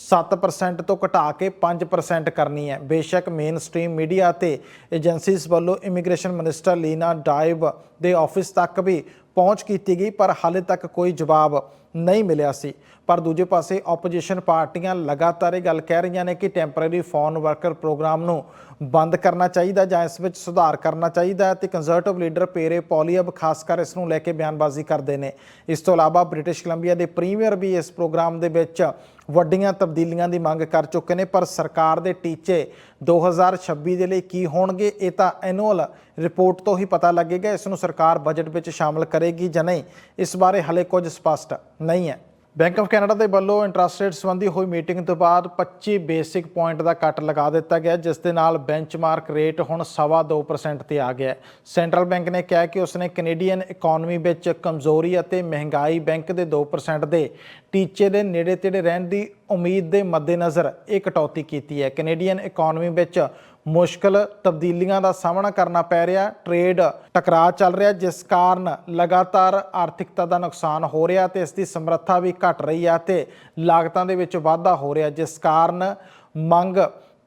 7% ਤੋਂ ਘਟਾ ਕੇ 5% ਕਰਨੀ ਹੈ। ਬੇਸ਼ੱਕ ਮੇਨ ਸਟ੍ਰੀਮ ਮੀਡੀਆ ਤੇ ਏਜੰਸੀਜ਼ ਵੱਲੋਂ ਇਮੀਗ੍ਰੇਸ਼ਨ ਮਿਨਿਸਟਰ ਲੀਨਾ ਡਾਈਵ ਦੇ ਆਫਿਸ ਤੱਕ ਵੀ ਪਹੁੰਚ ਕੀਤੀ ਗਈ, ਪਰ ਹਾਲੇ ਤੱਕ ਕੋਈ ਜਵਾਬ ਨਹੀਂ ਮਿਲਿਆ ਸੀ। ਪਰ ਦੂਜੇ ਪਾਸੇ ਆਪੋਜੀਸ਼ਨ ਪਾਰਟੀਆਂ ਲਗਾਤਾਰ ਇਹ ਗੱਲ ਕਹਿ ਰਹੀਆਂ ਨੇ ਕਿ ਟੈਂਪਰੇਰੀ ਫੋਰਨ ਵਰਕਰ ਪ੍ਰੋਗਰਾਮ ਨੂੰ ਬੰਦ ਕਰਨਾ ਚਾਹੀਦਾ ਜਾਂ ਇਸ ਵਿੱਚ ਸੁਧਾਰ ਕਰਨਾ ਚਾਹੀਦਾ ਹੈ ਤੇ ਕੰਜ਼ਰਵੇਟਿਵ ਲੀਡਰ ਪੇਰੇ ਪੋਲੀਅਬ ਖਾਸ ਕਰ ਇਸ ਨੂੰ ਲੈ ਕੇ ਬਿਆਨਬਾਜ਼ੀ ਕਰਦੇ ਨੇ। ਇਸ ਤੋਂ ਇਲਾਵਾ ਬ੍ਰਿਟਿਸ਼ ਕੋਲੰਬੀਆ ਦੇ ਪ੍ਰੀਮੀਅਰ ਵੀ ਇਸ ਪ੍ਰੋਗਰਾਮ ਦੇ ਵਿੱਚ ਵੱਡੀਆਂ ਤਬਦੀਲੀਆਂ ਦੀ ਮੰਗ ਕਰ ਚੁੱਕੇ ਨੇ। ਪਰ ਸਰਕਾਰ ਦੇ ਟੀਚੇ 2026 ਦੇ ਲਈ ਕੀ ਹੋਣਗੇ ਇਹ ਤਾਂ ਐਨੂਅਲ ਰਿਪੋਰਟ ਤੋਂ ਹੀ ਪਤਾ ਲੱਗੇਗਾ। ਇਸ ਨੂੰ ਸਰਕਾਰ ਬਜਟ ਵਿੱਚ ਸ਼ਾਮਲ ਕਰੇਗੀ ਜਾਂ ਨਹੀਂ, ਇਸ ਬਾਰੇ ਹਲੇ ਕੁਝ ਸਪਸ਼ਟ ਨਹੀਂ ਹੈ। ਬੈਂਕ ਆਫ ਕੈਨੇਡਾ ਦੇ ਵੱਲੋਂ ਇੰਟਰਸਟ ਰੇਟ ਸੰਬੰਧੀ ਹੋਈ ਮੀਟਿੰਗ ਤੋਂ ਬਾਅਦ 25 ਬੇਸਿਕ ਪੁਆਇੰਟ ਦਾ ਕੱਟ ਲਗਾ ਦਿੱਤਾ ਗਿਆ, ਜਿਸ ਦੇ ਨਾਲ ਬੈਂਚਮਾਰਕ ਰੇਟ ਹੁਣ 2.5% ਤੇ ਆ ਗਿਆ ਹੈ। ਸੈਂਟਰਲ ਬੈਂਕ ਨੇ ਕਿਹਾ ਕਿ ਉਸਨੇ ਕੈਨੇਡੀਅਨ ਇਕਨੋਮੀ ਵਿੱਚ ਕਮਜ਼ੋਰੀ ਅਤੇ ਮਹਿੰਗਾਈ ਬੈਂਕ ਦੇ 2% ਦੇ ਟੀਚੇ ਦੇ ਨੇੜੇ ਤੇੜੇ ਰਹਿਣ ਦੀ ਉਮੀਦ ਦੇ ਮੱਦੇਨਜ਼ਰ ਇਹ ਕਟੌਤੀ ਕੀਤੀ ਹੈ। ਕੈਨੇਡੀਅਨ ਇਕਨੋਮੀ ਵਿੱਚ ਮੁਸ਼ਕਲ ਤਬਦੀਲੀਆਂ ਦਾ ਸਾਹਮਣਾ ਕਰਨਾ ਪੈ ਰਿਹਾ। ਟ੍ਰੇਡ ਟਕਰਾਅ ਚੱਲ ਰਿਹਾ, ਜਿਸ ਕਾਰਨ ਲਗਾਤਾਰ ਆਰਥਿਕਤਾ ਦਾ ਨੁਕਸਾਨ ਹੋ ਰਿਹਾ ਤੇ ਇਸ ਦੀ ਸਮਰੱਥਾ ਵੀ ਘਟ ਰਹੀ ਹੈ ਤੇ ਲਾਗਤਾਂ ਦੇ ਵਿੱਚ ਵਾਧਾ ਹੋ ਰਿਹਾ, ਜਿਸ ਕਾਰਨ ਮੰਗ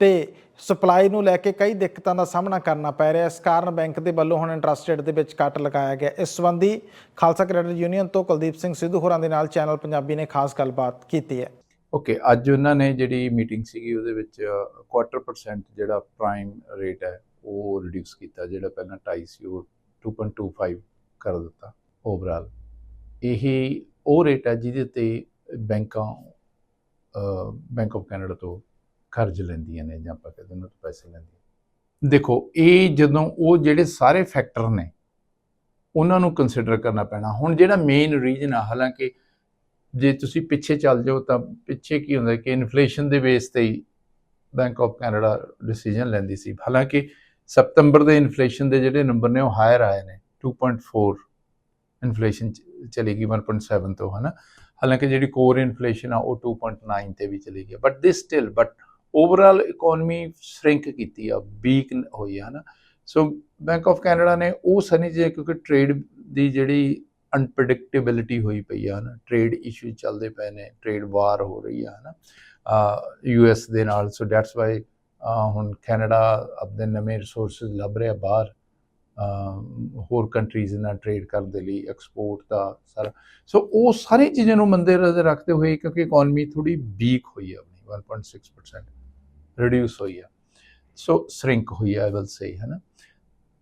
ਤੇ ਸਪਲਾਈ ਨੂੰ ਲੈ ਕੇ ਕਈ ਦਿੱਕਤਾਂ ਦਾ ਸਾਹਮਣਾ ਕਰਨਾ ਪੈ ਰਿਹਾ। ਇਸ ਕਾਰਨ ਬੈਂਕ ਦੇ ਵੱਲੋਂ ਹੁਣ ਇੰਟਰਸਟ ਰੇਟ ਦੇ ਵਿੱਚ ਕੱਟ ਲਗਾਇਆ ਗਿਆ। ਇਸ ਸੰਬੰਧੀ ਖਾਲਸਾ ਕ੍ਰੈਡਿਟ ਯੂਨੀਅਨ ਤੋਂ ਕੁਲਦੀਪ ਸਿੰਘ ਸਿੱਧੂ ਹੋਰਾਂ ਦੇ ਨਾਲ ਚੈਨਲ ਪੰਜਾਬੀ ਨੇ ਖਾਸ ਗੱਲਬਾਤ ਕੀਤੀ ਹੈ। ਓਕੇ ਅੱਜ ਉਹਨਾਂ ਨੇ ਜਿਹੜੀ ਮੀਟਿੰਗ ਸੀਗੀ ਉਹਦੇ ਵਿੱਚ ਕੁਆਟਰ ਪਰਸੈਂਟ ਜਿਹੜਾ ਪ੍ਰਾਈਮ ਰੇਟ ਹੈ, ਉਹ ਰਿਡਿਊਸ ਕੀਤਾ, ਜਿਹੜਾ ਪਹਿਲਾਂ 2.5 ਸੀ, ਉਹ 2.25 ਕਰ ਦਿੱਤਾ ਓਵਰਆਲ ਇਹ ਉਹ ਰੇਟ ਹੈ ਜਿਹਦੇ ਤੇ ਬੈਂਕਾਂ ਬੈਂਕ ਆਫ ਕੈਨੇਡਾ ਤੋਂ ਕਰਜ਼ ਲੈਂਦੀਆਂ ਨੇ ਜਾਂ ਆਪਾਂ ਕਹਿੰਦੇ ਉਹਨਾਂ ਤੋਂ ਪੈਸੇ ਲੈਂਦੀਆਂ ਦੇਖੋ, ਇਹ ਜਦੋਂ ਉਹ ਜਿਹੜੇ ਸਾਰੇ ਫੈਕਟਰ ਨੇ, ਉਹਨਾਂ ਨੂੰ ਕੰਸੀਡਰ ਕਰਨਾ ਪੈਣਾ। ਹੁਣ ਜਿਹੜਾ ਮੇਨ ਰੀਜਨ ਆ, ਹਾਲਾਂਕਿ ਜੇ ਤੁਸੀਂ ਪਿੱਛੇ ਚੱਲ ਜਾਓ ਤਾਂ ਪਿੱਛੇ ਕੀ ਹੁੰਦਾ ਕਿ ਇਨਫਲੇਸ਼ਨ ਦੇ ਬੇਸ ਤੇ ਹੀ ਬੈਂਕ ਆਫ ਕੈਨੇਡਾ ਡਿਸੀਜਨ ਲੈਂਦੀ ਸੀ। ਹਾਲਾਂਕਿ ਸਤੰਬਰ ਦੇ ਇਨਫਲੇਸ਼ਨ ਦੇ ਜਿਹੜੇ ਨੰਬਰ ਨੇ ਉਹ ਹਾਇਰ ਆਏ ਨੇ। 2.4 ਇਨਫਲੇਸ਼ਨ ਚਲੀ ਗਈ 1.7 ਤੋਂ, ਹਨਾ। ਹਾਲਾਂਕਿ ਜਿਹੜੀ ਕੋਰ ਇਨਫਲੇਸ਼ਨ ਆ ਉਹ 2.9 ਤੇ ਵੀ ਚਲੀ ਗਈ। But this still but overall economy shrink ਕੀਤੀ ਆ ਵੀਕ ਹੋਈ ਆ, ਹਨਾ। ਸੋ ਬੈਂਕ ਆਫ ਕੈਨੇਡਾ ਨੇ ਉਹ ਸਨੀ ਜੇ ਕਿਉਂਕਿ ਟ੍ਰੇਡ ਦੀ ਜਿਹੜੀ ਅਨਪ੍ਰੈਡਿਕਟੇਬਿਲਿਟੀ ਹੋਈ ਪਈ ਆ ਨਾ ਟ੍ਰੇਡ ਇਸ਼ੂ ਚੱਲਦੇ ਪਏ ਨੇ ਟ੍ਰੇਡ ਵਾਰ ਹੋ ਰਹੀ ਆ ਨਾ ਯੂ ਐਸ ਦੇ ਨਾਲ ਸੋ ਦੈਟਸ ਵਾਈ ਹੁਣ ਕੈਨੇਡਾ ਆਪਣੇ ਨਵੇਂ ਰਿਸੋਰਸਸ ਲੱਭ ਰਿਹਾ ਬਾਹਰ ਹੋਰ ਕੰਟਰੀਜ਼ ਨਾਲ ਟ੍ਰੇਡ ਕਰਨ ਦੇ ਲਈ ਐਕਸਪੋਰਟ ਦਾ ਸਾਰਾ। ਸੋ ਉਹ ਸਾਰੀ ਚੀਜ਼ਾਂ ਨੂੰ ਮੰਦੇ ਨਜ਼ਰ ਰੱਖਦੇ ਹੋਏ, ਕਿਉਂਕਿ ਇਕਨੋਮੀ ਥੋੜੀ ਵੀਕ ਹੋਈ ਹੈ ਆਪਣੀ 1.6% ਰਿਡਿਊਸ ਹੋਈ ਹੈ ਸੋ ਸ਼ਰਿੰਕ ਹੋਈ ਹੈ ਆਈ ਵਿਲ ਸੇ ਹੈ ਨਾ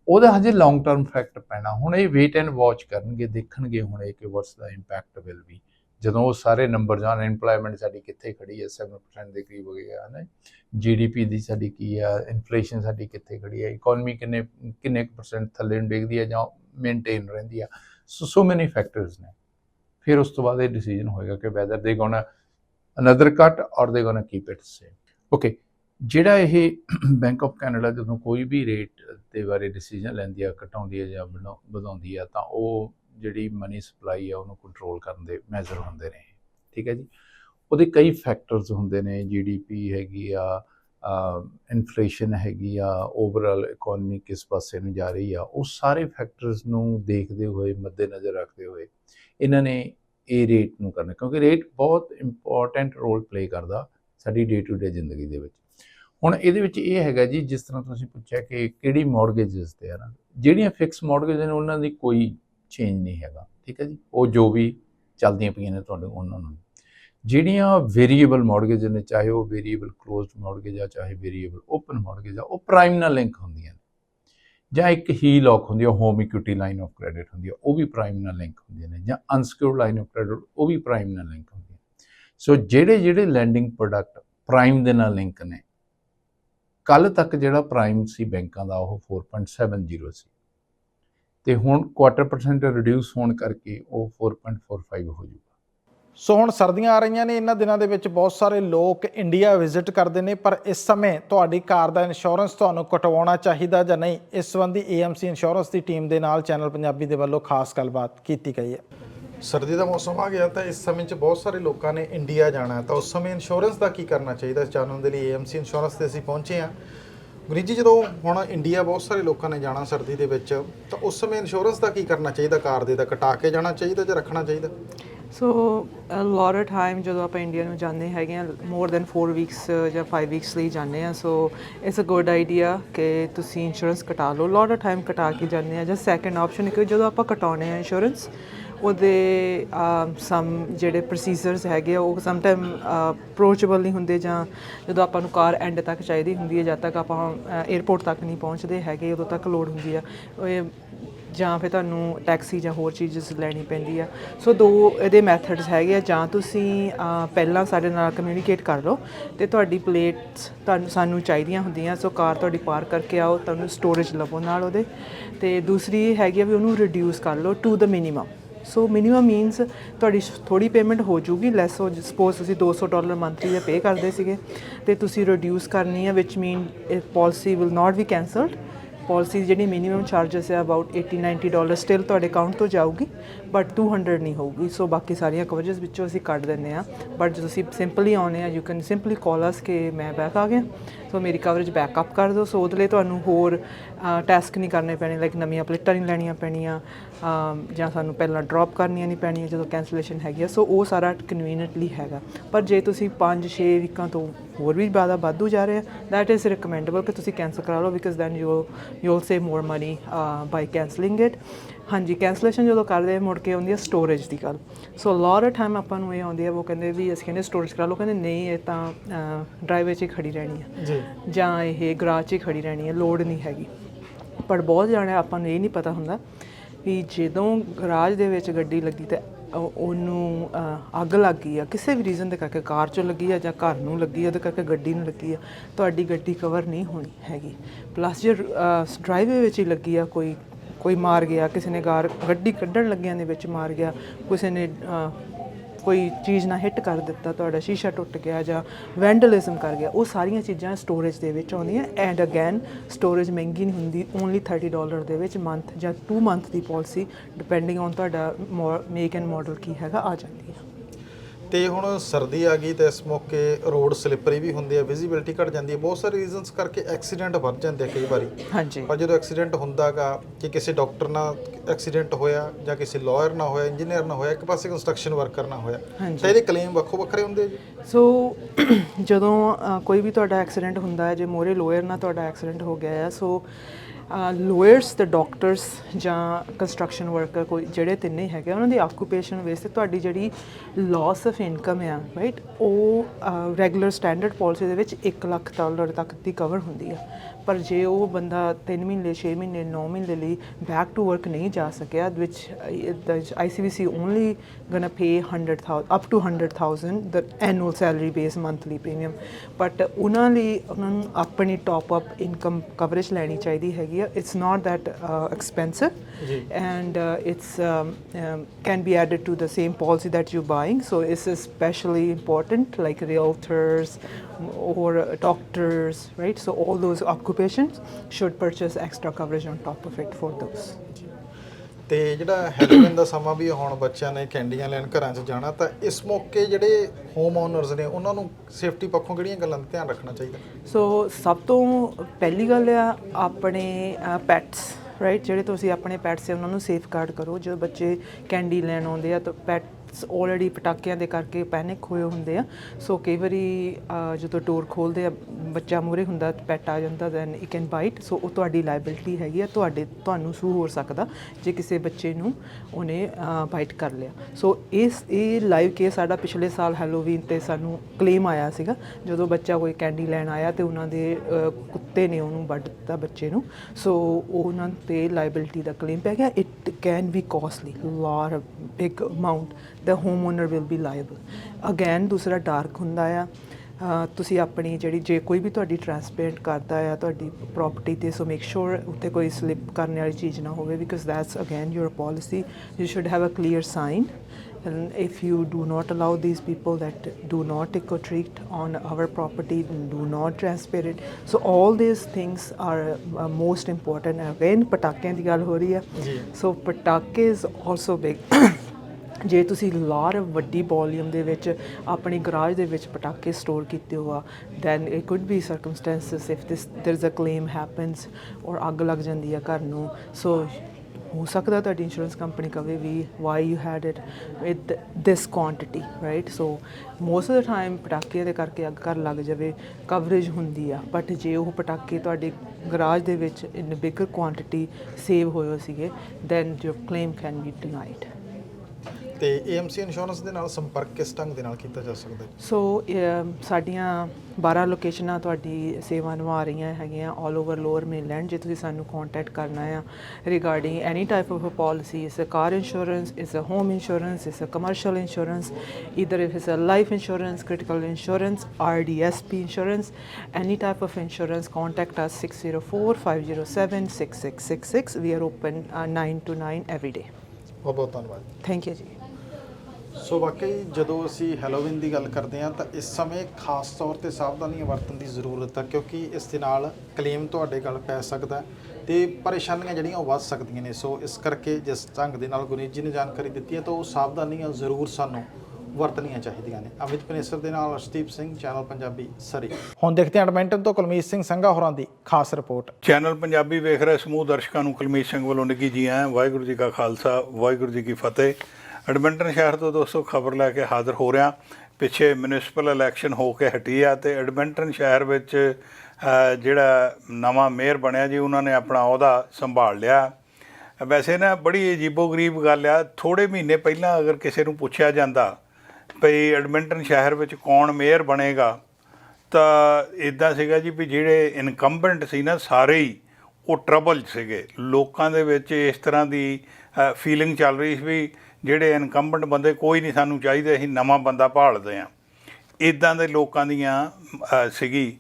ਉਹਦਾ ਹਜੇ ਲੌਂਗ ਟਰਮ ਇਫੈਕਟ ਪੈਣਾ। ਹੁਣ ਇਹ ਵੇਟ ਐਂਡ ਵਾਚ ਕਰਨਗੇ, ਦੇਖਣਗੇ ਹੁਣ ਇਹ ਕਿ what's the impact will be ਜਦੋਂ ਉਹ ਸਾਰੇ ਨੰਬਰ ਜਾਣ ਇੰਪਲੋਇਮੈਂਟ ਸਾਡੀ ਕਿੱਥੇ ਖੜੀ ਹੈ 7% ਦੇ ਕਰੀਬ ਹੋ ਗਈ ਹੈ ਨਾ ਜੀਡੀਪੀ ਦੀ ਸਾਡੀ ਕੀ ਹੈ ਇਨਫਲੇਸ਼ਨ ਸਾਡੀ ਕਿੱਥੇ ਖੜੀ ਹੈ ਇਕਨੋਮੀ ਕਿੰਨੇ ਕਿੰਨੇ ਪਰਸੈਂਟ ਥੱਲੇ ਨੂੰ ਡਿੱਗਦੀ ਹੈ ਜਾਂ ਮੇਨਟੇਨ ਰਹਿੰਦੀ ਹੈ ਸੋ ਸੋ ਮੈਨੀ ਫੈਕਟਰਸ ਨੇ। ਫਿਰ ਉਸ ਤੋਂ ਬਾਅਦ ਇਹ ਡਿਸੀਜਨ ਹੋਏਗਾ ਕਿ ਵੈਦਰ ਦੇ ਗੋਣਾ another cut or they gonna keep it same okay ਜਿਹੜਾ ਇਹ ਬੈਂਕ ਆਫ ਕੈਨੇਡਾ ਜਦੋਂ ਕੋਈ ਵੀ ਰੇਟ ਦੇ ਬਾਰੇ ਡਿਸੀਜਨ ਲੈਂਦੀ ਆ, ਘਟਾਉਂਦੀ ਹੈ ਜਾਂ ਵਧਾ- ਵਧਾਉਂਦੀ ਆ, ਤਾਂ ਉਹ ਜਿਹੜੀ ਮਨੀ ਸਪਲਾਈ ਆ ਉਹਨੂੰ ਕੰਟਰੋਲ ਕਰਨ ਦੇ ਮੈਜ਼ਰ ਹੁੰਦੇ ਨੇ ਠੀਕ ਹੈ ਜੀ? ਉਹਦੇ ਕਈ ਫੈਕਟਰਸ ਹੁੰਦੇ ਨੇ ਜੀਡੀਪੀ ਹੈਗੀ ਆ ਇਨਫਲੇਸ਼ਨ ਹੈਗੀ ਆ ਓਵਰਆਲ ਇਕਨੋਮੀ ਕਿਸ ਪਾਸੇ ਨੂੰ ਜਾ ਰਹੀ ਆ, ਉਹ ਸਾਰੇ ਫੈਕਟਰਸ ਨੂੰ ਦੇਖਦੇ ਹੋਏ, ਮੱਦੇਨਜ਼ਰ ਰੱਖਦੇ ਹੋਏ ਇਹਨਾਂ ਨੇ ਇਹ ਰੇਟ ਨੂੰ ਕਰਨਾ, ਕਿਉਂਕਿ ਰੇਟ ਬਹੁਤ ਇੰਪੋਰਟੈਂਟ ਰੋਲ ਪਲੇ ਕਰਦਾ ਸਾਡੀ ਡੇ ਟੂ ਡੇ ਜ਼ਿੰਦਗੀ ਦੇ ਵਿੱਚ। ਹੁਣ ਇਹਦੇ ਵਿੱਚ ਇਹ ਹੈਗਾ ਜੀ, ਜਿਸ ਤਰ੍ਹਾਂ ਤੁਸੀਂ ਪੁੱਛਿਆ ਕਿ ਕਿਹੜੀ ਮੌਰਗੇਜਸ ਤੇ ਆ ਜਿਹੜੀਆਂ ਫਿਕਸ ਮੌਰਗੇਜ ਨੇ ਉਹਨਾਂ ਦੀ ਕੋਈ ਚੇਂਜ ਨਹੀਂ ਹੈਗਾ, ਠੀਕ ਹੈ ਜੀ? ਉਹ ਜੋ ਵੀ ਚੱਲਦੀਆਂ ਪਈਆਂ ਨੇ ਤੁਹਾਡੇ, ਉਹਨਾਂ ਨੂੰ। ਜਿਹੜੀਆਂ ਵੇਰੀਏਬਲ ਮੌਰਗੇਜ ਨੇ, ਚਾਹੇ ਉਹ ਵੇਰੀਏਬਲ ਕਲੋਜ਼ਡ ਮੌਰਗੇਜ ਆ, ਚਾਹੇ ਵੇਰੀਏਬਲ ਓਪਨ ਮੌਰਗੇਜ ਆ, ਉਹ ਪ੍ਰਾਈਮ ਨਾਲ ਲਿੰਕ ਹੁੰਦੀਆਂ ਨੇ। ਜਾਂ ਇੱਕ ਹੀ ਲੌਕ ਹੁੰਦੀ ਆ home equity line of credit ਹੁੰਦੀ ਆ, ਉਹ ਵੀ ਪ੍ਰਾਈਮ ਨਾਲ ਲਿੰਕ ਹੁੰਦੀਆਂ ਨੇ। ਜਾਂ ਅਨਸਿਕਿਉਰਡ ਲਾਈਨ ਆਫ ਕ੍ਰੈਡਿਟ ਉਹ ਵੀ ਪ੍ਰਾਈਮ ਨਾਲ ਲਿੰਕ ਹੁੰਦੀ ਹੈ ਸੋ ਜਿਹੜੇ ਜਿਹੜੇ ਲੈਂਡਿੰਗ ਪ੍ਰੋਡਕਟ ਪ੍ਰਾਈਮ ਦੇ ਨਾਲ ਲਿੰਕ ਨੇ ਕੱਲ ਤੱਕ ਜਿਹੜਾ ਪ੍ਰਾਈਮ ਸੀ ਬੈਂਕਾਂ ਦਾ, ਉਹ 4.70 ਸੀ। ਤੇ ਹੁਣ ਕੁਆਟਰ ਪਰਸੈਂਟ ਰਿਡਿਊਸ ਹੋਣ ਕਰਕੇ ਉਹ 4.45 ਹੋ ਜਾਊਗਾ। ਸੋ ਹੁਣ ਸਰਦੀਆਂ ਆ ਰਹੀਆਂ ਨੇ, ਇਹਨਾਂ ਦਿਨਾਂ ਦੇ ਵਿੱਚ ਬਹੁਤ ਸਾਰੇ ਲੋਕ ਇੰਡੀਆ ਵਿਜ਼ਿਟ ਕਰਦੇ ਨੇ, ਪਰ ਇਸ ਸਮੇਂ ਤੁਹਾਡੀ ਕਾਰ ਦਾ ਇੰਸ਼ੋਰੈਂਸ ਤੁਹਾਨੂੰ ਕਟਵਾਉਣਾ ਚਾਹੀਦਾ ਜਾਂ ਨਹੀਂ? ਇਸ ਸੰਬੰਧੀ AMC ਇੰਸ਼ੋਰੈਂਸ ਦੀ ਟੀਮ ਦੇ ਨਾਲ ਚੈਨਲ ਪੰਜਾਬੀ ਦੇ ਵੱਲੋਂ ਖਾਸ ਗੱਲਬਾਤ ਕੀਤੀ ਗਈ ਹੈ। ਸਰਦੀ ਦਾ ਮੌਸਮ ਆ ਗਿਆ ਤਾਂ ਇਸ ਸਮੇਂ 'ਚ ਬਹੁਤ ਸਾਰੇ ਲੋਕਾਂ ਨੇ ਇੰਡੀਆ ਜਾਣਾ ਤਾਂ ਉਸ ਸਮੇਂ ਇੰਸ਼ੋਰੈਂਸ ਦਾ ਕੀ ਕਰਨਾ ਚਾਹੀਦਾ ਇਸ ਜਾਣਨ ਦੇ ਲਈ? AMC ਇੰਸ਼ੋਰੈਂਸ ਤੇ ਅਸੀਂ ਪਹੁੰਚੇ ਹਾਂ। ਗੁਰੀ ਜੀ, ਜਦੋਂ ਹੁਣ ਇੰਡੀਆ ਬਹੁਤ ਸਾਰੇ ਲੋਕਾਂ ਨੇ ਜਾਣਾ ਸਰਦੀ ਦੇ ਵਿੱਚ, ਤਾਂ ਉਸ ਸਮੇਂ ਇੰਸ਼ੋਰੈਂਸ ਦਾ ਕੀ ਕਰਨਾ ਚਾਹੀਦਾ? ਕਾਰ ਦੇ ਦਾ ਕਟਾ ਕੇ ਜਾਣਾ ਚਾਹੀਦਾ ਜਾਂ ਰੱਖਣਾ ਚਾਹੀਦਾ? ਸੋ ਅ ਲੋਟ ਆਫ ਟਾਈਮ ਜਦੋਂ ਆਪਾਂ ਇੰਡੀਆ ਨੂੰ ਜਾਂਦੇ ਹੈਗੇ ਆ ਮੋਰ ਦੈਨ 4 ਵੀਕਸ ਜਾਂ 5 ਵੀਕਸ ਲਈ ਜਾਂਦੇ ਆ so it's a good idea ਕਿ ਤੁਸੀਂ ਇੰਸ਼ੋਰੈਂਸ ਕਟਾ ਲਓ। ਲੋਟ ਆਫ ਟਾਈਮ ਕਟਾ ਕੇ ਜਾਂਦੇ ਆ ਜਾਂ ਸੈਕੰਡ ਆਪਸ਼ਨ ਕਿ ਜਦੋਂ ਆਪਾਂ ਕਟਾਉਣੇ ਆ ਇੰਸ਼ੋਰੈਂਸ ਉਹਦੇ ਸਮ ਜਿਹੜੇ ਪ੍ਰੋਸੀਜਰਸ ਹੈਗੇ ਆ, ਉਹ ਸਮ ਟਾਈਮ ਅਪਰੋਚੇਬਲ ਨਹੀਂ ਹੁੰਦੇ ਜਾਂ ਜਦੋਂ ਆਪਾਂ ਨੂੰ ਕਾਰ ਐਂਡ ਤੱਕ ਚਾਹੀਦੀ ਹੁੰਦੀ ਹੈ, ਜਦ ਤੱਕ ਆਪਾਂ 에ਅਰਪੋਰਟ ਤੱਕ ਨਹੀਂ ਪਹੁੰਚਦੇ ਹੈਗੇ, ਉਦੋਂ ਤੱਕ ਲੋਡ ਹੁੰਦੀ ਆ। ਇਹ, ਜਾਂ ਫਿਰ ਤੁਹਾਨੂੰ ਟੈਕਸੀ ਜਾਂ ਹੋਰ ਚੀਜ਼ਸ ਲੈਣੀ ਪੈਂਦੀ ਆ। ਸੋ ਦੋ ਇਹਦੇ ਮੈਥਡਸ ਹੈਗੇ ਆ, ਜਾਂ ਤੁਸੀਂ ਪਹਿਲਾਂ ਸਾਡੇ ਨਾਲ ਕਮਿਊਨੀਕੇਟ ਕਰ ਲਓ ਤੇ ਤੁਹਾਡੀ ਪਲੇਟਸ ਤੁਹਾਨੂੰ, ਸਾਨੂੰ ਚਾਹੀਦੀਆਂ ਹੁੰਦੀਆਂ। ਸੋ ਕਾਰ ਤੁਹਾਡੀ ਪਾਰਕ ਕਰਕੇ ਆਓ, ਤੁਹਾਨੂੰ ਸਟੋਰੇਜ ਲਵੋ ਨਾਲ ਉਹਦੇ। ਤੇ ਦੂਸਰੀ ਹੈਗੀ ਆ ਵੀ ਉਹਨੂੰ ਰਿਡਿਊਸ ਕਰ ਲਓ to the minimum so minimum means ਤੁਹਾਡੀ ਥੋੜੀ ਪੇਮੈਂਟ ਹੋ ਜੂਗੀ ਲੈਸ ਹੋ ਸਪੋਜ਼ ਤੁਸੀਂ 200 ਡਾਲਰ ਮੰਥਲੀ ਦਾ ਪੇ ਕਰਦੇ ਸੀਗੇ, ਤੇ ਤੁਸੀਂ ਰਿਡਿਊਸ ਕਰਨੀ ਹੈ which mean policy will not be cancelled policy ਜਿਹੜੀ ਮਿਨੀਮਮ ਚਾਰजेस ਹੈ ਅਬਾਊਟ 80 90 ਡਾਲਰ ਸਟਿਲ ਤੁਹਾਡੇ ਅਕਾਊਂਟ ਤੋਂ ਜਾਊਗੀ। ਬਟ 200 ਨਹੀਂ ਹੋਊਗੀ। ਸੋ ਬਾਕੀ ਸਾਰੀਆਂ ਕਵਰੇजेस ਵਿੱਚੋਂ ਅਸੀਂ ਕੱਢ ਦਿੰਦੇ ਆ ਬਟ ਜੇ ਤੁਸੀਂ ਸਿੰਪਲੀ ਆਉਨੇ ਆ you can simply call us ਕਿ ਮੈਂ ਬੈਕ ਆ ਗਿਆ। ਸੋ ਮੇਰੀ ਕਵਰੇਜ ਬੈਕਅਪ ਕਰ ਦਿਓ। ਸੋ ਉਹਦੇ ਲਈ ਤੁਹਾਨੂੰ ਹੋਰ ਟੈਸਕ ਨਹੀਂ ਕਰਨੇ ਪੈਣੇ ਲਾਈਕ ਨਵੀਆਂ ਪਲੇਟਾਂ ਨਹੀਂ ਲੈਣੀਆਂ ਪੈਣੀਆਂ ਜਾਂ ਸਾਨੂੰ ਪਹਿਲਾਂ ਡ੍ਰੌਪ ਕਰਨੀਆਂ ਨਹੀਂ ਪੈਣੀਆਂ ਜਦੋਂ ਕੈਂਸਲੇਸ਼ਨ ਹੈਗੀ ਆ। ਸੋ ਉਹ ਸਾਰਾ ਕਨਵੀਨੀਅੰਟਲੀ ਹੈਗਾ। ਪਰ ਜੇ ਤੁਸੀਂ 5-6 ਵੀਕਾਂ ਤੋਂ ਹੋਰ ਵੀ ਜ਼ਿਆਦਾ ਵਾਧੂ ਜਾ ਰਹੇ ਆ ਦੈਟ ਇਜ਼ ਰਿਕਮੈਂਡੇਬਲ ਕਿ ਤੁਸੀਂ ਕੈਂਸਲ ਕਰਾ ਲਓ because then you you will save more money by cancelling it ਹਾਂਜੀ ਕੈਂਸਲੇਸ਼ਨ ਜਦੋਂ ਕਰਦੇ ਆ, ਮੁੜ ਕੇ ਆਉਂਦੀ ਹੈ ਸਟੋਰੇਜ ਦੀ ਗੱਲ। ਸੋ ਲੋਟ ਆਫ ਟਾਈਮ ਆਪਾਂ ਨੂੰ ਇਹ ਆਉਂਦੀ ਹੈ ਉਹ ਕਹਿੰਦੇ ਵੀ ਅਸੀਂ ਕਹਿੰਦੇ ਸਟੋਰੇਜ ਕਰਾ ਲਓ ਕਹਿੰਦੇ ਨਹੀਂ ਇਹ ਤਾਂ ਡਰਾਈਵੇ 'ਚ ਹੀ ਖੜੀ ਰਹਿਣੀ ਹੈ ਜੀ। ਜਾਂ ਇਹ ਗਰਾਜ 'ਚ ਹੀ ਖੜੀ ਰਹਿਣੀ ਹੈ ਲੋਡ ਨਹੀਂ ਹੈਗੀ। ਪਰ ਬਹੁਤ ਜਾਣੇ ਆਪਾਂ ਨੂੰ ਇਹ ਨਹੀਂ ਪਤਾ ਹੁੰਦਾ ਵੀ ਜਦੋਂ ਗਰਾਜ ਦੇ ਵਿੱਚ ਗੱਡੀ ਲੱਗੀ ਤੇ ਉਹ- ਉਹਨੂੰ ਅੱਗ ਲੱਗ ਗਈ ਆ ਕਿਸੇ ਵੀ ਰੀਜ਼ਨ ਦੇ ਕਰਕੇ ਕਾਰ 'ਚੋਂ ਲੱਗੀ ਆ ਜਾਂ ਘਰ ਨੂੰ ਲੱਗੀ ਆ ਉਹਦੇ ਕਰਕੇ ਗੱਡੀ ਨੂੰ ਲੱਗੀ ਆ ਤੁਹਾਡੀ ਗੱਡੀ ਕਵਰ ਨਹੀਂ ਹੋਣੀ ਹੈਗੀ। ਪਲੱਸ ਜੇ ਡਰਾਈਵੇ ਵਿੱਚ ਹੀ ਲੱਗੀ ਆ ਕੋਈ ਕੋਈ ਮਾਰ ਗਿਆ, ਕਿਸੇ ਨੇ ਗਾਰ ਗੱਡੀ ਕੱਢਣ ਲੱਗਿਆਂ ਦੇ ਵਿੱਚ ਮਾਰ ਗਿਆ, ਕਿਸੇ ਨੇ ਕੋਈ ਚੀਜ਼ ਨਾਲ ਹਿੱਟ ਕਰ ਦਿੱਤਾ, ਤੁਹਾਡਾ ਸ਼ੀਸ਼ਾ ਟੁੱਟ ਗਿਆ ਜਾਂ ਵੈਂਡਲਿਜ਼ਮ ਕਰ ਗਿਆ, ਉਹ ਸਾਰੀਆਂ ਚੀਜ਼ਾਂ ਸਟੋਰੇਜ ਦੇ ਵਿੱਚ ਆਉਂਦੀਆਂ ਐਂਡ ਅਗੇਨ ਸਟੋਰੇਜ ਮਹਿੰਗੀ ਨਹੀਂ ਹੁੰਦੀ ਓਨਲੀ 30 ਡਾਲਰ ਦੇ ਵਿੱਚ ਮੰਥ ਜਾਂ 2 ਮੰਥ ਦੀ ਪਾਲਿਸੀ ਡਿਪੈਂਡਿੰਗ ਔਨ ਤੁਹਾਡਾ ਮੇਕ ਐਂਡ ਮਾਡਲ ਕੀ ਹੈਗਾ, ਆ ਜਾਂਦੀ ਤੇ ਹੁਣ ਸਰਦੀ ਆ ਗਈ ਤੇ ਇਸ ਮੌਕੇ ਰੋਡ ਸਲਿੱਪਰੀ ਵੀ ਹੁੰਦੀ ਹੈ ਵਿਜ਼ਿਬਿਲਟੀ ਘਟ ਜਾਂਦੀ ਹੈ। ਬਹੁਤ ਸਾਰੇ ਰੀਜ਼ਨਸ ਕਰਕੇ ਐਕਸੀਡੈਂਟ ਵੱਧ ਜਾਂਦੇ ਆ ਕਈ ਵਾਰੀ। ਹਾਂਜੀ। ਪਰ ਜਦੋਂ ਐਕਸੀਡੈਂਟ ਹੁੰਦਾਗਾ ਕਿ ਕਿਸੇ ਡਾਕਟਰ ਨਾਲ ਐਕਸੀਡੈਂਟ ਹੋਇਆ ਜਾਂ ਕਿਸੇ ਲਾਇਰ ਨਾਲ ਹੋਇਆ ਇੰਜੀਨੀਅਰ ਨਾਲ ਹੋਇਆ ਇੱਕ ਪਾਸੇ ਕੰਸਟਰਕਸ਼ਨ ਵਰਕਰ ਨਾਲ ਹੋਇਆ। ਤਾਂ ਇਹਦੇ ਕਲੇਮ ਵੱਖੋ ਵੱਖਰੇ ਹੁੰਦੇ ਆ ਜੀ। ਸੋ ਜਦੋਂ ਅ, ਕੋਈ ਵੀ ਤੁਹਾਡਾ ਐਕਸੀਡੈਂਟ ਹੁੰਦਾ ਹੈ ਜੇ ਮੋਰੇ ਲੋਅਰ ਨਾਲ ਤੁਹਾਡਾ ਐਕਸੀਡੈਂਟ ਹੋ ਗਿਆ ਹੈ ਸੋ ਲੋਅਰਸ ਤੇ ਡਾਕਟਰਸ ਜਾਂ ਕੰਸਟਰਕਸ਼ਨ ਵਰਕਰ ਕੋਈ ਜਿਹੜੇ ਤਿੰਨੇ ਹੈਗੇ ਆ, ਉਹਨਾਂ ਦੀ ਆਕੂਪੇਸ਼ਨ ਬੇਸ ਤੇ ਤੁਹਾਡੀ ਜਿਹੜੀ ਲਾਸ ਆਫ ਇਨਕਮ ਆ ਰਾਈਟ ਉਹ ਰੈਗੂਲਰ ਸਟੈਂਡਰਡ ਪਾਲਿਸੀ ਦੇ ਵਿੱਚ 1 ਲੱਖ ਡਾਲਰ ਤੱਕ ਦੀ ਕਵਰ ਹੁੰਦੀ ਆ। ਪਰ ਜੇ ਉਹ ਬੰਦਾ 3 ਮਹੀਨੇ 6 ਮਹੀਨੇ 9 ਮਹੀਨੇ ਲਈ ਬੈਕ ਟੂ ਵਰਕ ਨਹੀਂ ਜਾ ਸਕਿਆ which uh, ICBC only gonna pay 100,000 up to 100,000 the annual salary base monthly premium but ਉਹਨਾਂ ਲਈ ਉਹਨਾਂ ਨੂੰ ਆਪਣੀ ਟਾਪ ਅਪ ਇਨਕਮ ਕਵਰੇਜ ਲੈਣੀ ਚਾਹੀਦੀ ਹੈਗੀ ਆ it's not uh, uh, it's um, um, can be added to the same policy that you're buying so it's especially important like realtors or uh, doctors right so all those occupations should purchase extra coverage on top of it for those. ਤੇ ਜਿਹੜਾ Halloween ਦਾ ਸਮਾਂ ਵੀ ਹੁਣ ਬੱਚਿਆਂ ਨੇ ਕੈਂਡੀਆਂ ਲੈਣ ਘਰਾਂ 'ਚ ਜਾਣਾ ਤਾਂ ਇਸ ਮੌਕੇ ਜਿਹੜੇ ਹੋਮ ਓਨਰਸ ਨੇ ਉਹਨਾਂ ਨੂੰ ਸੇਫਟੀ ਪੱਖੋਂ ਕਿਹੜੀਆਂ ਗੱਲਾਂ ਦਾ ਧਿਆਨ ਰੱਖਣਾ ਚਾਹੀਦਾ? ਸੋ ਸਭ ਤੋਂ ਪਹਿਲੀ ਗੱਲ ਆ ਆਪਣੇ ਪੈਟਸ ਰਾਈਟ ਜਿਹੜੇ ਤੁਸੀਂ ਆਪਣੇ ਪੈਟਸ ਹੈ ਉਹਨਾਂ ਨੂੰ ਸੇਫਗਾਰਡ ਕਰੋ। ਜਦੋਂ ਬੱਚੇ ਕੈਂਡੀ ਲੈਣ ਆਉਂਦੇ ਆ ਤਾਂ ਪੈਟਸ ਆਲਰੇਡੀ ਪਟਾਕਿਆਂ ਦੇ ਕਰਕੇ ਪੈਨਿਕ ਹੋਏ ਹੁੰਦੇ ਆ। ਸੋ ਕਈ ਵਾਰੀ ਜਦੋਂ ਡੋਰ ਖੋਲਦੇ ਆ, ਬੱਚਾ ਮੂਰੇ ਹੁੰਦਾ ਪੈਟ ਆ ਜਾਂਦਾ then it can bite so ਉਹ ਤੁਹਾਡੀ ਲਾਇਬਿਲਿਟੀ ਹੈਗੀ ਆ, ਤੁਹਾਡੇ, ਤੁਹਾਨੂੰ ਸੂ ਹੋ ਸਕਦਾ ਜੇ ਕਿਸੇ ਬੱਚੇ ਨੂੰ ਉਹਨੇ ਬਾਈਟ ਕਰ ਲਿਆ। ਸੋ ਇਸ, ਇਹ ਲਾਈਵ ਕੇਸ ਸਾਡਾ ਪਿਛਲੇ ਸਾਲ ਹੈਲੋਵੀਨ ਤੇ ਸਾਨੂੰ ਕਲੇਮ ਆਇਆ ਸੀਗਾ। ਜਦੋਂ ਬੱਚਾ ਕੋਈ ਕੈਂਡੀ ਲੈਣ ਆਇਆ ਤੇ ਉਹਨਾਂ ਦੇ ਕੁੱਤੇ ਨੇ ਉਹਨੂੰ ਵੱਢ ਦਿੱਤਾ ਬੱਚੇ ਨੂੰ। ਸੋ ਉਹਨਾਂ ਤੇ ਲਾਇਬਿਲਿਟੀ ਦਾ ਕਲੇਮ ਪੈ ਗਿਆ। It can be costly ਲਾਰ big amount the homeowner will be liable again ਦੂਸਰਾ ਡਾਰਕ ਹੁੰਦਾ ਆ ਤੁਸੀਂ ਆਪਣੀ ਜਿਹੜੀ ਜੇ ਕੋਈ ਵੀ ਤੁਹਾਡੀ ਟਰਾਂਸਪੇਰੈਂਟ ਕਰਦਾ ਆ ਤੁਹਾਡੀ ਪ੍ਰਾਪਰਟੀ ਤੇ ਸੋ ਮੇਕ ਸ਼ੋਰ ਉੱਤੇ ਕੋਈ ਸਲਿੱਪ ਕਰਨ ਵਾਲੀ ਚੀਜ਼ ਨਾ ਹੋਵੇ because that's again your policy you should have a clear sign And if you do not allow these people that do not treat on our property, do not transfer it. So all these things are uh, most important. Again, ਪਟਾਕਿਆਂ ਦੀ ਗੱਲ ਹੋ ਰਹੀ ਹੈ ਜੀ। ਸੋ ਪਟਾਕੇ is also big. ਜੇ ਤੁਸੀਂ ਲਾਰ ਵੱਡੀ ਵੋਲੀਅਮ ਦੇ ਵਿੱਚ ਆਪਣੇ ਗਰਾਜ ਦੇ ਵਿੱਚ ਪਟਾਕੇ ਸਟੋਰ ਕੀਤੇ ਹੋ ਆ then it could be circumstances if this there is a claim happens or ਅੱਗ ਲੱਗ ਜਾਂਦੀ ਆ ਘਰ ਨੂੰ। ਸੋ ਹੋ ਸਕਦਾ ਤੁਹਾਡੀ ਇੰਸ਼ੋਰੈਂਸ ਕੰਪਨੀ ਕਵੇ ਵੀ why you had it with this quantity right so most of the time ਪਟਾਕੇ ਦੇ ਕਰਕੇ ਅੱਗ ਘਰ ਲੱਗ ਜਾਵੇ ਕਵਰੇਜ ਹੁੰਦੀ ਆ। ਬਟ ਜੇ ਉਹ ਪਟਾਕੇ ਤੁਹਾਡੇ ਗਰਾਜ ਦੇ ਵਿੱਚ ਇਨ ਬਿਗਰ ਕੁਆਂਟੀਟੀ ਸੇਵ ਹੋਏ ਹੋਏ ਸੀਗੇ then your claim can be denied ਤੇ AMC ਇੰਸ਼ੋਰੈਂਸ ਦੇ ਨਾਲ ਸੰਪਰਕ ਕਿਸ ਢੰਗ ਦੇ ਨਾਲ ਕੀਤਾ ਜਾ ਸਕਦਾ ਹੈ? ਸੋ ਸਾਡੀਆਂ 12 ਲੋਕੇਸ਼ਨਾਂ ਤੁਹਾਡੀ ਸੇਵਾ ਨਿਭਾ ਰਹੀਆਂ ਹੈਗੀਆਂ 올 ਓਵਰ ਲੋਅਰ ਮੇਨਲੈਂਡ ਜੇ ਤੁਸੀਂ ਸਾਨੂੰ ਕੰਟੈਕਟ ਕਰਨਾ ਆ regarding any type of uh policy is uh car insurance is uh home insurance is uh commercial insurance either if it's a life insurance critical insurance rdsp insurance any type of insurance contact us 604-507-6666 we are open uh, 9 to 9 every day. ਬਹੁਤ ਬਹੁਤ ਧੰਨਵਾਦ thank you ਜੀ ਸੋ ਵਾਕਈ ਜਦੋਂ ਅਸੀਂ Halloween ਦੀ ਗੱਲ ਕਰਦੇ ਹਾਂ ਤਾਂ ਇਸ ਸਮੇਂ ਖਾਸ ਤੌਰ ਤੇ ਸਾਵਧਾਨੀਆਂ ਵਰਤਣ ਦੀ ਜ਼ਰੂਰਤ ਹੈ ਕਿਉਂਕਿ ਇਸ ਦੇ ਨਾਲ ਕਲੇਮ ਤੁਹਾਡੇ ਗਲ ਪੈ ਸਕਦਾ ਹੈ ਤੇ ਪਰੇਸ਼ਾਨੀਆਂ ਜਿਹੜੀਆਂ ਉਹ ਵੱਧ ਸਕਦੀਆਂ ਨੇ। ਸੋ ਇਸ ਕਰਕੇ ਜਿਸ ਢੰਗ ਦੇ ਨਾਲ ਗੁਨੀਤ ਜੀ ਨੇ ਜਾਣਕਾਰੀ ਦਿੱਤੀ ਹੈ ਤਾਂ ਉਹ ਸਾਵਧਾਨੀਆਂ ਜ਼ਰੂਰ ਸਾਨੂੰ ਵਰਤਣੀਆਂ ਚਾਹੀਦੀਆਂ ਨੇ। ਅਮਿਤ ਪਨੇਸਰ ਦੇ ਨਾਲ ਅਰਸ਼ਦੀਪ ਸਿੰਘ ਚੈਨਲ ਪੰਜਾਬੀ, ਸਰੀ। ਹੁਣ ਦੇਖਦੇ ਹਾਂ ਐਡਮਿੰਟਨ ਤੋਂ ਕੁਲਮੀਤ ਸਿੰਘ ਸੰਘਾ ਹੋਰਾਂ ਦੀ ਖਾਸ ਰਿਪੋਰਟ। ਚੈਨਲ ਪੰਜਾਬੀ ਵੇਖ ਰਹੇ ਸਮੂਹ ਦਰਸ਼ਕਾਂ ਨੂੰ ਕੁਲਮੀਤ ਸਿੰਘ ਵੱਲੋਂ ਨਿੱਘੀ ਜੀ ਆਇਆਂ, ਵਾਹਿਗੁਰੂ ਜੀ ਕਾ ਖਾਲਸਾ, ਵਾਹਿਗੁਰੂ ਜੀ ਕੀ ਫਤਿਹ। ਐਡਮਿੰਟਨ ਸ਼ਹਿਰ ਤੋਂ ਦੋਸਤੋ ਖਬਰ ਲੈ ਕੇ ਹਾਜ਼ਰ ਹੋ ਰਿਹਾ। ਪਿੱਛੇ ਮਿਊਨਿਸਪਲ ਇਲੈਕਸ਼ਨ ਹੋ ਕੇ ਹਟੀ ਆ ਤੇ ਐਡਮਿੰਟਨ ਸ਼ਹਿਰ ਵਿੱਚ ਜਿਹੜਾ ਨਵਾਂ ਮੇਅਰ ਬਣਿਆ ਜੀ, ਉਹਨਾਂ ਨੇ ਆਪਣਾ ਅਹੁਦਾ ਸੰਭਾਲ ਲਿਆ। ਵੈਸੇ ਨਾ ਬੜੀ ਅਜੀਬੋ-ਗਰੀਬ ਗੱਲ ਆ ਥੋੜੇ ਮਹੀਨੇ ਪਹਿਲਾਂ ਅਗਰ ਕਿਸੇ ਨੂੰ ਪੁੱਛਿਆ ਜਾਂਦਾ ਭਈ ਐਡਮਿੰਟਨ ਸ਼ਹਿਰ ਵਿੱਚ ਕੌਣ ਮੇਅਰ ਬਣੇਗਾ, ਤਾਂ ਇਦਾਂ ਸੀਗਾ ਜੀ ਵੀ ਜਿਹੜੇ ਇਨਕੰਬੈਂਟ ਸੀ ਨਾ, ਸਾਰੇ ਹੀ ਉਹ ਟਰਬਲ ਸੀਗੇ। ਲੋਕਾਂ ਦੇ ਵਿੱਚ ਇਸ ਤਰ੍ਹਾਂ ਦੀ ਫੀਲਿੰਗ ਚੱਲ ਰਹੀ ਸੀ ਵੀ ਜਿਹੜੇ ਇਨਕੰਬੈਂਟ ਬੰਦੇ ਕੋਈ ਨਹੀਂ ਸਾਨੂੰ ਚਾਹੀਦੇ, ਅਸੀਂ ਨਵਾਂ ਬੰਦਾ ਭਾਲਦੇ ਆ ਇਦਾਂ ਦੇ ਲੋਕਾਂ ਦੀਆਂ ਸੀਗੀ।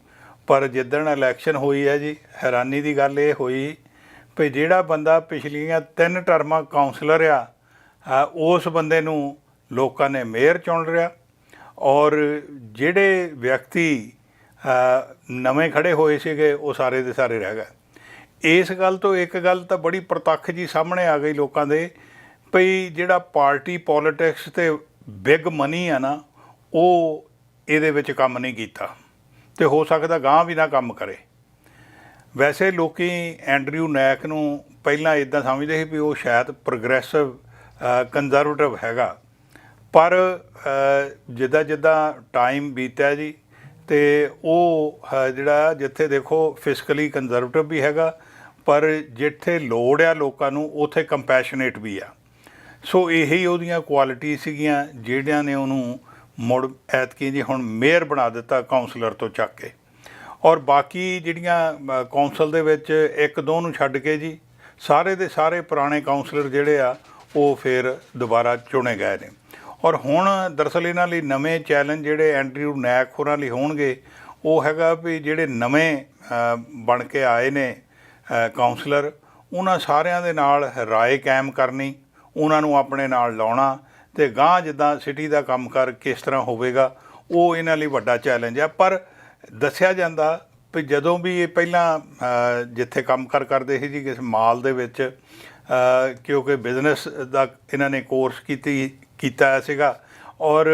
ਪਰ ਜਿੱਦਣ ਇਲੈਕਸ਼ਨ ਹੋਈ ਹੈ ਜੀ, ਹੈਰਾਨੀ ਦੀ ਗੱਲ ਇਹ ਹੋਈ ਵੀ ਜਿਹੜਾ ਬੰਦਾ ਪਿਛਲੀਆਂ ਤਿੰਨ ਟਰਮਾਂ ਕਾਉਂਸਲਰ ਆ ਉਸ ਬੰਦੇ ਨੂੰ ਲੋਕਾਂ ਨੇ ਮੇਅਰ ਚੁਣ ਲਿਆ ਔਰ ਜਿਹੜੇ ਵਿਅਕਤੀ ਨਵੇਂ ਖੜੇ ਹੋਏ ਸੀਗੇ, ਉਹ ਸਾਰੇ ਦੇ ਸਾਰੇ ਰਹਿ ਗਏ। ਇਸ ਗੱਲ ਤੋਂ ਇੱਕ ਗੱਲ ਤਾਂ ਬੜੀ ਪ੍ਰਤੱਖ ਜੀ ਸਾਹਮਣੇ ਆ ਗਈ ਲੋਕਾਂ ਦੇ, ਭਈ ਜਿਹੜਾ ਪਾਰਟੀ ਪੋਲਿਟਿਕਸ ਤੇ ਬਿਗ ਮਨੀ ਆ ਨਾ, ਉਹ ਇਹਦੇ ਵਿੱਚ ਕੰਮ ਨਹੀਂ ਕੀਤਾ ਤੇ ਹੋ ਸਕਦਾ ਗਾਂ ਵੀ ਨਾ ਕੰਮ ਕਰੇ। ਵੈਸੇ ਲੋਕੀ ਐਂਡਰਿਊ ਨੈਕ ਨੂੰ ਪਹਿਲਾਂ ਇਦਾਂ ਸਮਝਦੇ ਸੀ ਵੀ ਉਹ ਸ਼ਾਇਦ ਪ੍ਰੋਗਰੈਸਿਵ ਕੰਜ਼ਰਵੇਟਿਵ ਹੈਗਾ। ਪਰ ਜਿੱਦਾਂ ਜਿੱਦਾਂ ਟਾਈਮ ਬੀਤਿਆ ਜੀ ਤੇ ਉਹ ਅ, ਜਿਹੜਾ ਜਿੱਥੇ ਦੇਖੋ ਫਿਸਕਲੀ ਕੰਜ਼ਰਵੇਟਿਵ ਵੀ ਹੈਗਾ ਪਰ ਜਿੱਥੇ ਲੋੜ ਆ ਲੋਕਾਂ ਨੂੰ ਉਥੇ ਕੰਪੈਸ਼ਨੇਟ ਵੀ ਆ। ਸੋ ਇਹੀ ਉਹਦੀਆਂ ਕੁਆਲਿਟੀ ਸੀਗੀਆਂ ਜਿਹੜਿਆਂ ਨੇ ਉਹਨੂੰ ਮੁੜ ਐਤਕੀ ਜੀ ਹੁਣ ਮੇਅਰ ਬਣਾ ਦਿੱਤਾ ਕਾਉਂਸਲਰ ਤੋਂ ਚੱਕ ਕੇ। ਔਰ ਬਾਕੀ ਜਿਹੜੀਆਂ ਅ, ਕੌਂਸਲ ਦੇ ਵਿੱਚ ਇੱਕ ਦੋ ਨੂੰ ਛੱਡ ਕੇ ਜੀ ਸਾਰੇ ਦੇ ਸਾਰੇ ਪੁਰਾਣੇ ਕਾਉਂਸਲਰ ਜਿਹੜੇ ਆ ਉਹ ਫਿਰ ਦੁਬਾਰਾ ਚੁਣੇ ਗਏ ਨੇ। ਔਰ ਹੁਣ ਦਰਅਸਲ ਇਹਨਾਂ ਲਈ ਨਵੇਂ ਚੈਲੰਜ ਜਿਹੜੇ ਐਂਡਰਿਊ ਨੈਕ ਹੋਰਾਂ ਲਈ ਹੋਣਗੇ ਉਹ ਹੈਗਾ ਵੀ ਜਿਹੜੇ ਨਵੇਂ ਬਣ ਕੇ ਆਏ ਨੇ ਅ, ਕਾਉਂਸਲਰ ਉਹਨਾਂ ਸਾਰਿਆਂ ਦੇ ਨਾਲ ਰਾਏ ਕਾਇਮ ਕਰਨੀ ਉਹਨਾਂ ਨੂੰ ਆਪਣੇ ਨਾਲ ਲਾਉਣਾ ਤੇ ਗਾਂ ਜਿੱਦਾਂ ਸਿਟੀ ਦਾ ਕੰਮ ਕੰਮਕਾਰ ਕਿਸ ਤਰ੍ਹਾਂ ਹੋਵੇਗਾ ਉਹ ਇਹਨਾਂ ਲਈ ਵੱਡਾ ਚੈਲੰਜ ਹੈ ਪਰ ਦੱਸਿਆ ਜਾਂਦਾ ਵੀ ਜਦੋਂ ਵੀ ਇਹ ਪਹਿਲਾਂ ਜਿੱਥੇ ਕੰਮ ਕਰ ਕਰਦੇ ਸੀ ਜੀ ਕਿਸ ਮਾਲ ਦੇ ਵਿੱਚ ਕਿਉਂਕਿ ਬਿਜ਼ਨਸ ਦਾ ਇਹਨਾਂ ਨੇ ਕੋਰਸ ਕੀਤੀ ਕੀਤਾ ਸੀਗਾ ਔਰ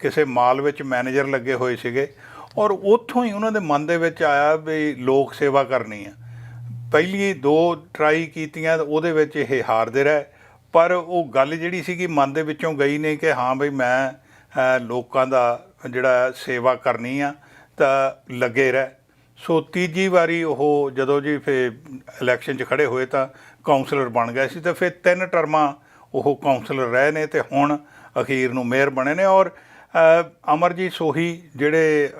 ਕਿਸੇ ਮਾਲ ਵਿੱਚ ਮੈਨੇਜਰ ਲੱਗੇ ਹੋਏ ਸੀਗੇ ਔਰ ਉੱਥੋਂ ਹੀ ਉਹਨਾਂ ਦੇ ਮਨ ਦੇ ਵਿੱਚ ਆਇਆ ਵੀ ਲੋਕ ਸੇਵਾ ਕਰਨੀ ਆ। ਪਹਿਲੀ ਦੋ ਟਰਾਈ ਕੀਤੀਆਂ ਉਹਦੇ ਵਿੱਚ ਇਹ ਹਾਰਦੇ ਰਹੇ, ਪਰ ਉਹ ਗੱਲ ਜਿਹੜੀ ਸੀਗੀ ਮਨ ਦੇ ਵਿੱਚੋਂ ਗਈ ਨਹੀਂ ਕਿ ਹਾਂ ਬਈ ਮੈਂ ਲੋਕਾਂ ਦਾ ਜਿਹੜਾ ਸੇਵਾ ਕਰਨੀ ਆ ਤਾਂ ਲੱਗੇ ਰਹਿ। ਸੋ ਤੀਜੀ ਵਾਰੀ ਉਹ ਜਦੋਂ ਜੀ ਫੇ ਇਲੈਕਸ਼ਨ 'ਚ ਖੜੇ ਹੋਏ ਤਾਂ ਕਾਉਂਸਲਰ ਬਣ ਗਏ ਸੀ ਤਾਂ ਫਿਰ ਤਿੰਨ ਟਰਮਾਂ ਉਹ ਕਾਉਂਸਲਰ ਰਹੇ ਨੇ ਤੇ ਹੁਣ ਅਖੀਰ ਨੂੰ ਮੇਅਰ ਬਣੇ ਨੇ ਔਰ ਅਮਰਜੀਤ ਸੋਹੀ ਜਿਹੜੇ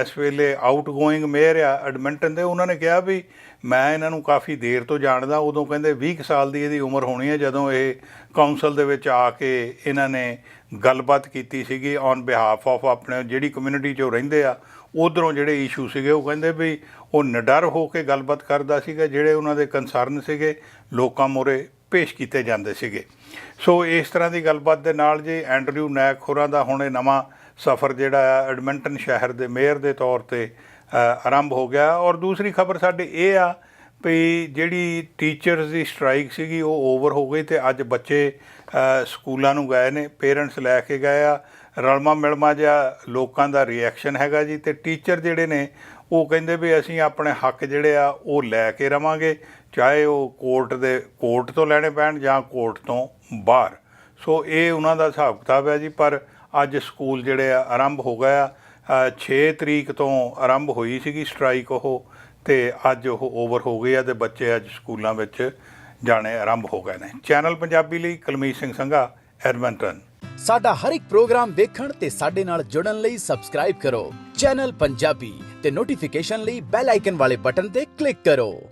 ਇਸ ਵੇਲੇ ਆਊਟਗੋਇੰਗ ਮੇਅਰ ਆ ਐਡਮਿੰਟਨ ਦੇ, ਉਹਨਾਂ ਨੇ ਕਿਹਾ ਵੀ ਮੈਂ ਇਹਨਾਂ ਨੂੰ ਕਾਫੀ ਦੇਰ ਤੋਂ ਜਾਣਦਾ, ਉਦੋਂ ਕਹਿੰਦੇ 20 ਕੁ ਸਾਲ ਦੀ ਇਹਦੀ ਉਮਰ ਹੋਣੀ ਹੈ, ਜਦੋਂ ਇਹ ਕਾਉਂਸਲ ਦੇ ਵਿੱਚ ਆ ਕੇ ਇਹਨਾਂ ਨੇ ਗੱਲਬਾਤ ਕੀਤੀ ਸੀਗੀ ਔਨ ਬਿਹਾਫ ਆਫ ਆਪਣੇ ਜਿਹੜੀ ਕਮਿਊਨਿਟੀ 'ਚੋਂ ਰਹਿੰਦੇ ਆ, ਉਧਰੋਂ ਜਿਹੜੇ ਇਸ਼ੂ ਸੀਗੇ, ਉਹ ਕਹਿੰਦੇ ਵੀ ਉਹ ਨਿਡਰ ਹੋ ਕੇ ਗੱਲਬਾਤ ਕਰਦਾ ਸੀਗਾ, ਜਿਹੜੇ ਉਹਨਾਂ ਦੇ ਕੰਸਰਨ ਸੀਗੇ, ਲੋਕਾਂ ਮੋਰੇ ਪੇਸ਼ ਕੀਤੇ ਜਾਂਦੇ ਸੀਗੇ। ਸੋ ਇਸ ਤਰ੍ਹਾਂ ਦੀ ਗੱਲਬਾਤ ਦੇ ਨਾਲ ਜੀ ਐਂਡਰਿਊ ਨੈਕ ਹੋਰਾਂ ਦਾ ਹੁਣ ਇਹ ਨਵਾਂ ਸਫ਼ਰ ਜਿਹੜਾ ਹੈ ਐਡਮਿੰਟਨ ਸ਼ਹਿਰ ਦੇ ਮੇਅਰ ਦੇ ਤੌਰ ਤੇ ਆਰੰਭ ਹੋ ਗਿਆ। ਔਰ ਦੂਸਰੀ ਖਬਰ ਸਾਡੇ ਇਹ ਆ ਵੀ ਜਿਹੜੀ ਟੀਚਰਸ ਦੀ ਸਟ੍ਰਾਈਕ ਸੀਗੀ, ਉਹ ਓਵਰ ਹੋ ਗਈ ਤੇ ਅੱਜ ਬੱਚੇ ਸਕੂਲਾਂ ਨੂੰ ਗਏ ਨੇ ਪੇਰੈਂਟਸ ਲੈ ਕੇ ਗਏ ਆ। ਰਲਮਾ ਮਿਲਮਾ ਜਿਹਾ ਲੋਕਾਂ ਦਾ ਰਿਐਕਸ਼ਨ ਹੈਗਾ ਜੀ ਤੇ ਟੀਚਰ ਜਿਹੜੇ ਨੇ, ਉਹ ਕਹਿੰਦੇ ਵੀ ਅਸੀਂ ਆਪਣੇ ਹੱਕ ਜਿਹੜੇ ਆ, ਉਹ ਲੈ ਕੇ ਰਵਾਂਗੇ। ਚਾਹੇ ਉਹ ਕੋਰਟ ਦੇ ਕੋਰਟ ਤੋਂ ਲੈਣੇ ਪੈਣ ਜਾਂ ਕੋਰਟ ਤੋਂ ਬਾਹਰ। ਸੋ ਇਹ ਉਹਨਾਂ ਦਾ ਹਿਸਾਬ ਕਿਤਾਬ ਹੈ ਜੀ ਪਰ ਅੱਜ ਸਕੂਲ ਜਿਹੜੇ ਆ ਆਰੰਭ ਹੋ ਗਏ ਆ ਅ, 6 ਤਰੀਕ ਤੋਂ ਆਰੰਭ ਹੋਈ ਸੀਗੀ ਸਟ੍ਰਾਈਕ ਉਹ ਤੇ ਅੱਜ ਉਹ ਓਵਰ ਹੋ ਗਈ ਆ ਤੇ ਬੱਚੇ ਅੱਜ ਸਕੂਲਾਂ ਵਿੱਚ ਜਾਣੇ ਆਰੰਭ ਹੋ ਗਏ ਨੇ। ਚੈਨਲ ਪੰਜਾਬੀ ਲਈ ਕੁਲਮੀਤ ਸਿੰਘ ਸੰਘਾ ਐਡਮੰਟਨ ਸਾਡਾ ਹਰ ਇੱਕ ਪ੍ਰੋਗਰਾਮ ਦੇਖਣ ਤੇ ਸਾਡੇ ਨਾਲ ਜੁੜਨ ਲਈ ਸਬਸਕ੍ਰਾਈਬ ਕਰੋ। ਚੈਨਲ ਪੰਜਾਬੀ ਤੇ ਨੋਟੀਫਿਕੇਸ਼ਨ ਲਈ ਬੈਲ ਆਈਕਨ ਵਾਲੇ ਬਟਨ ਤੇ ਕਲਿੱਕ ਕਰੋ।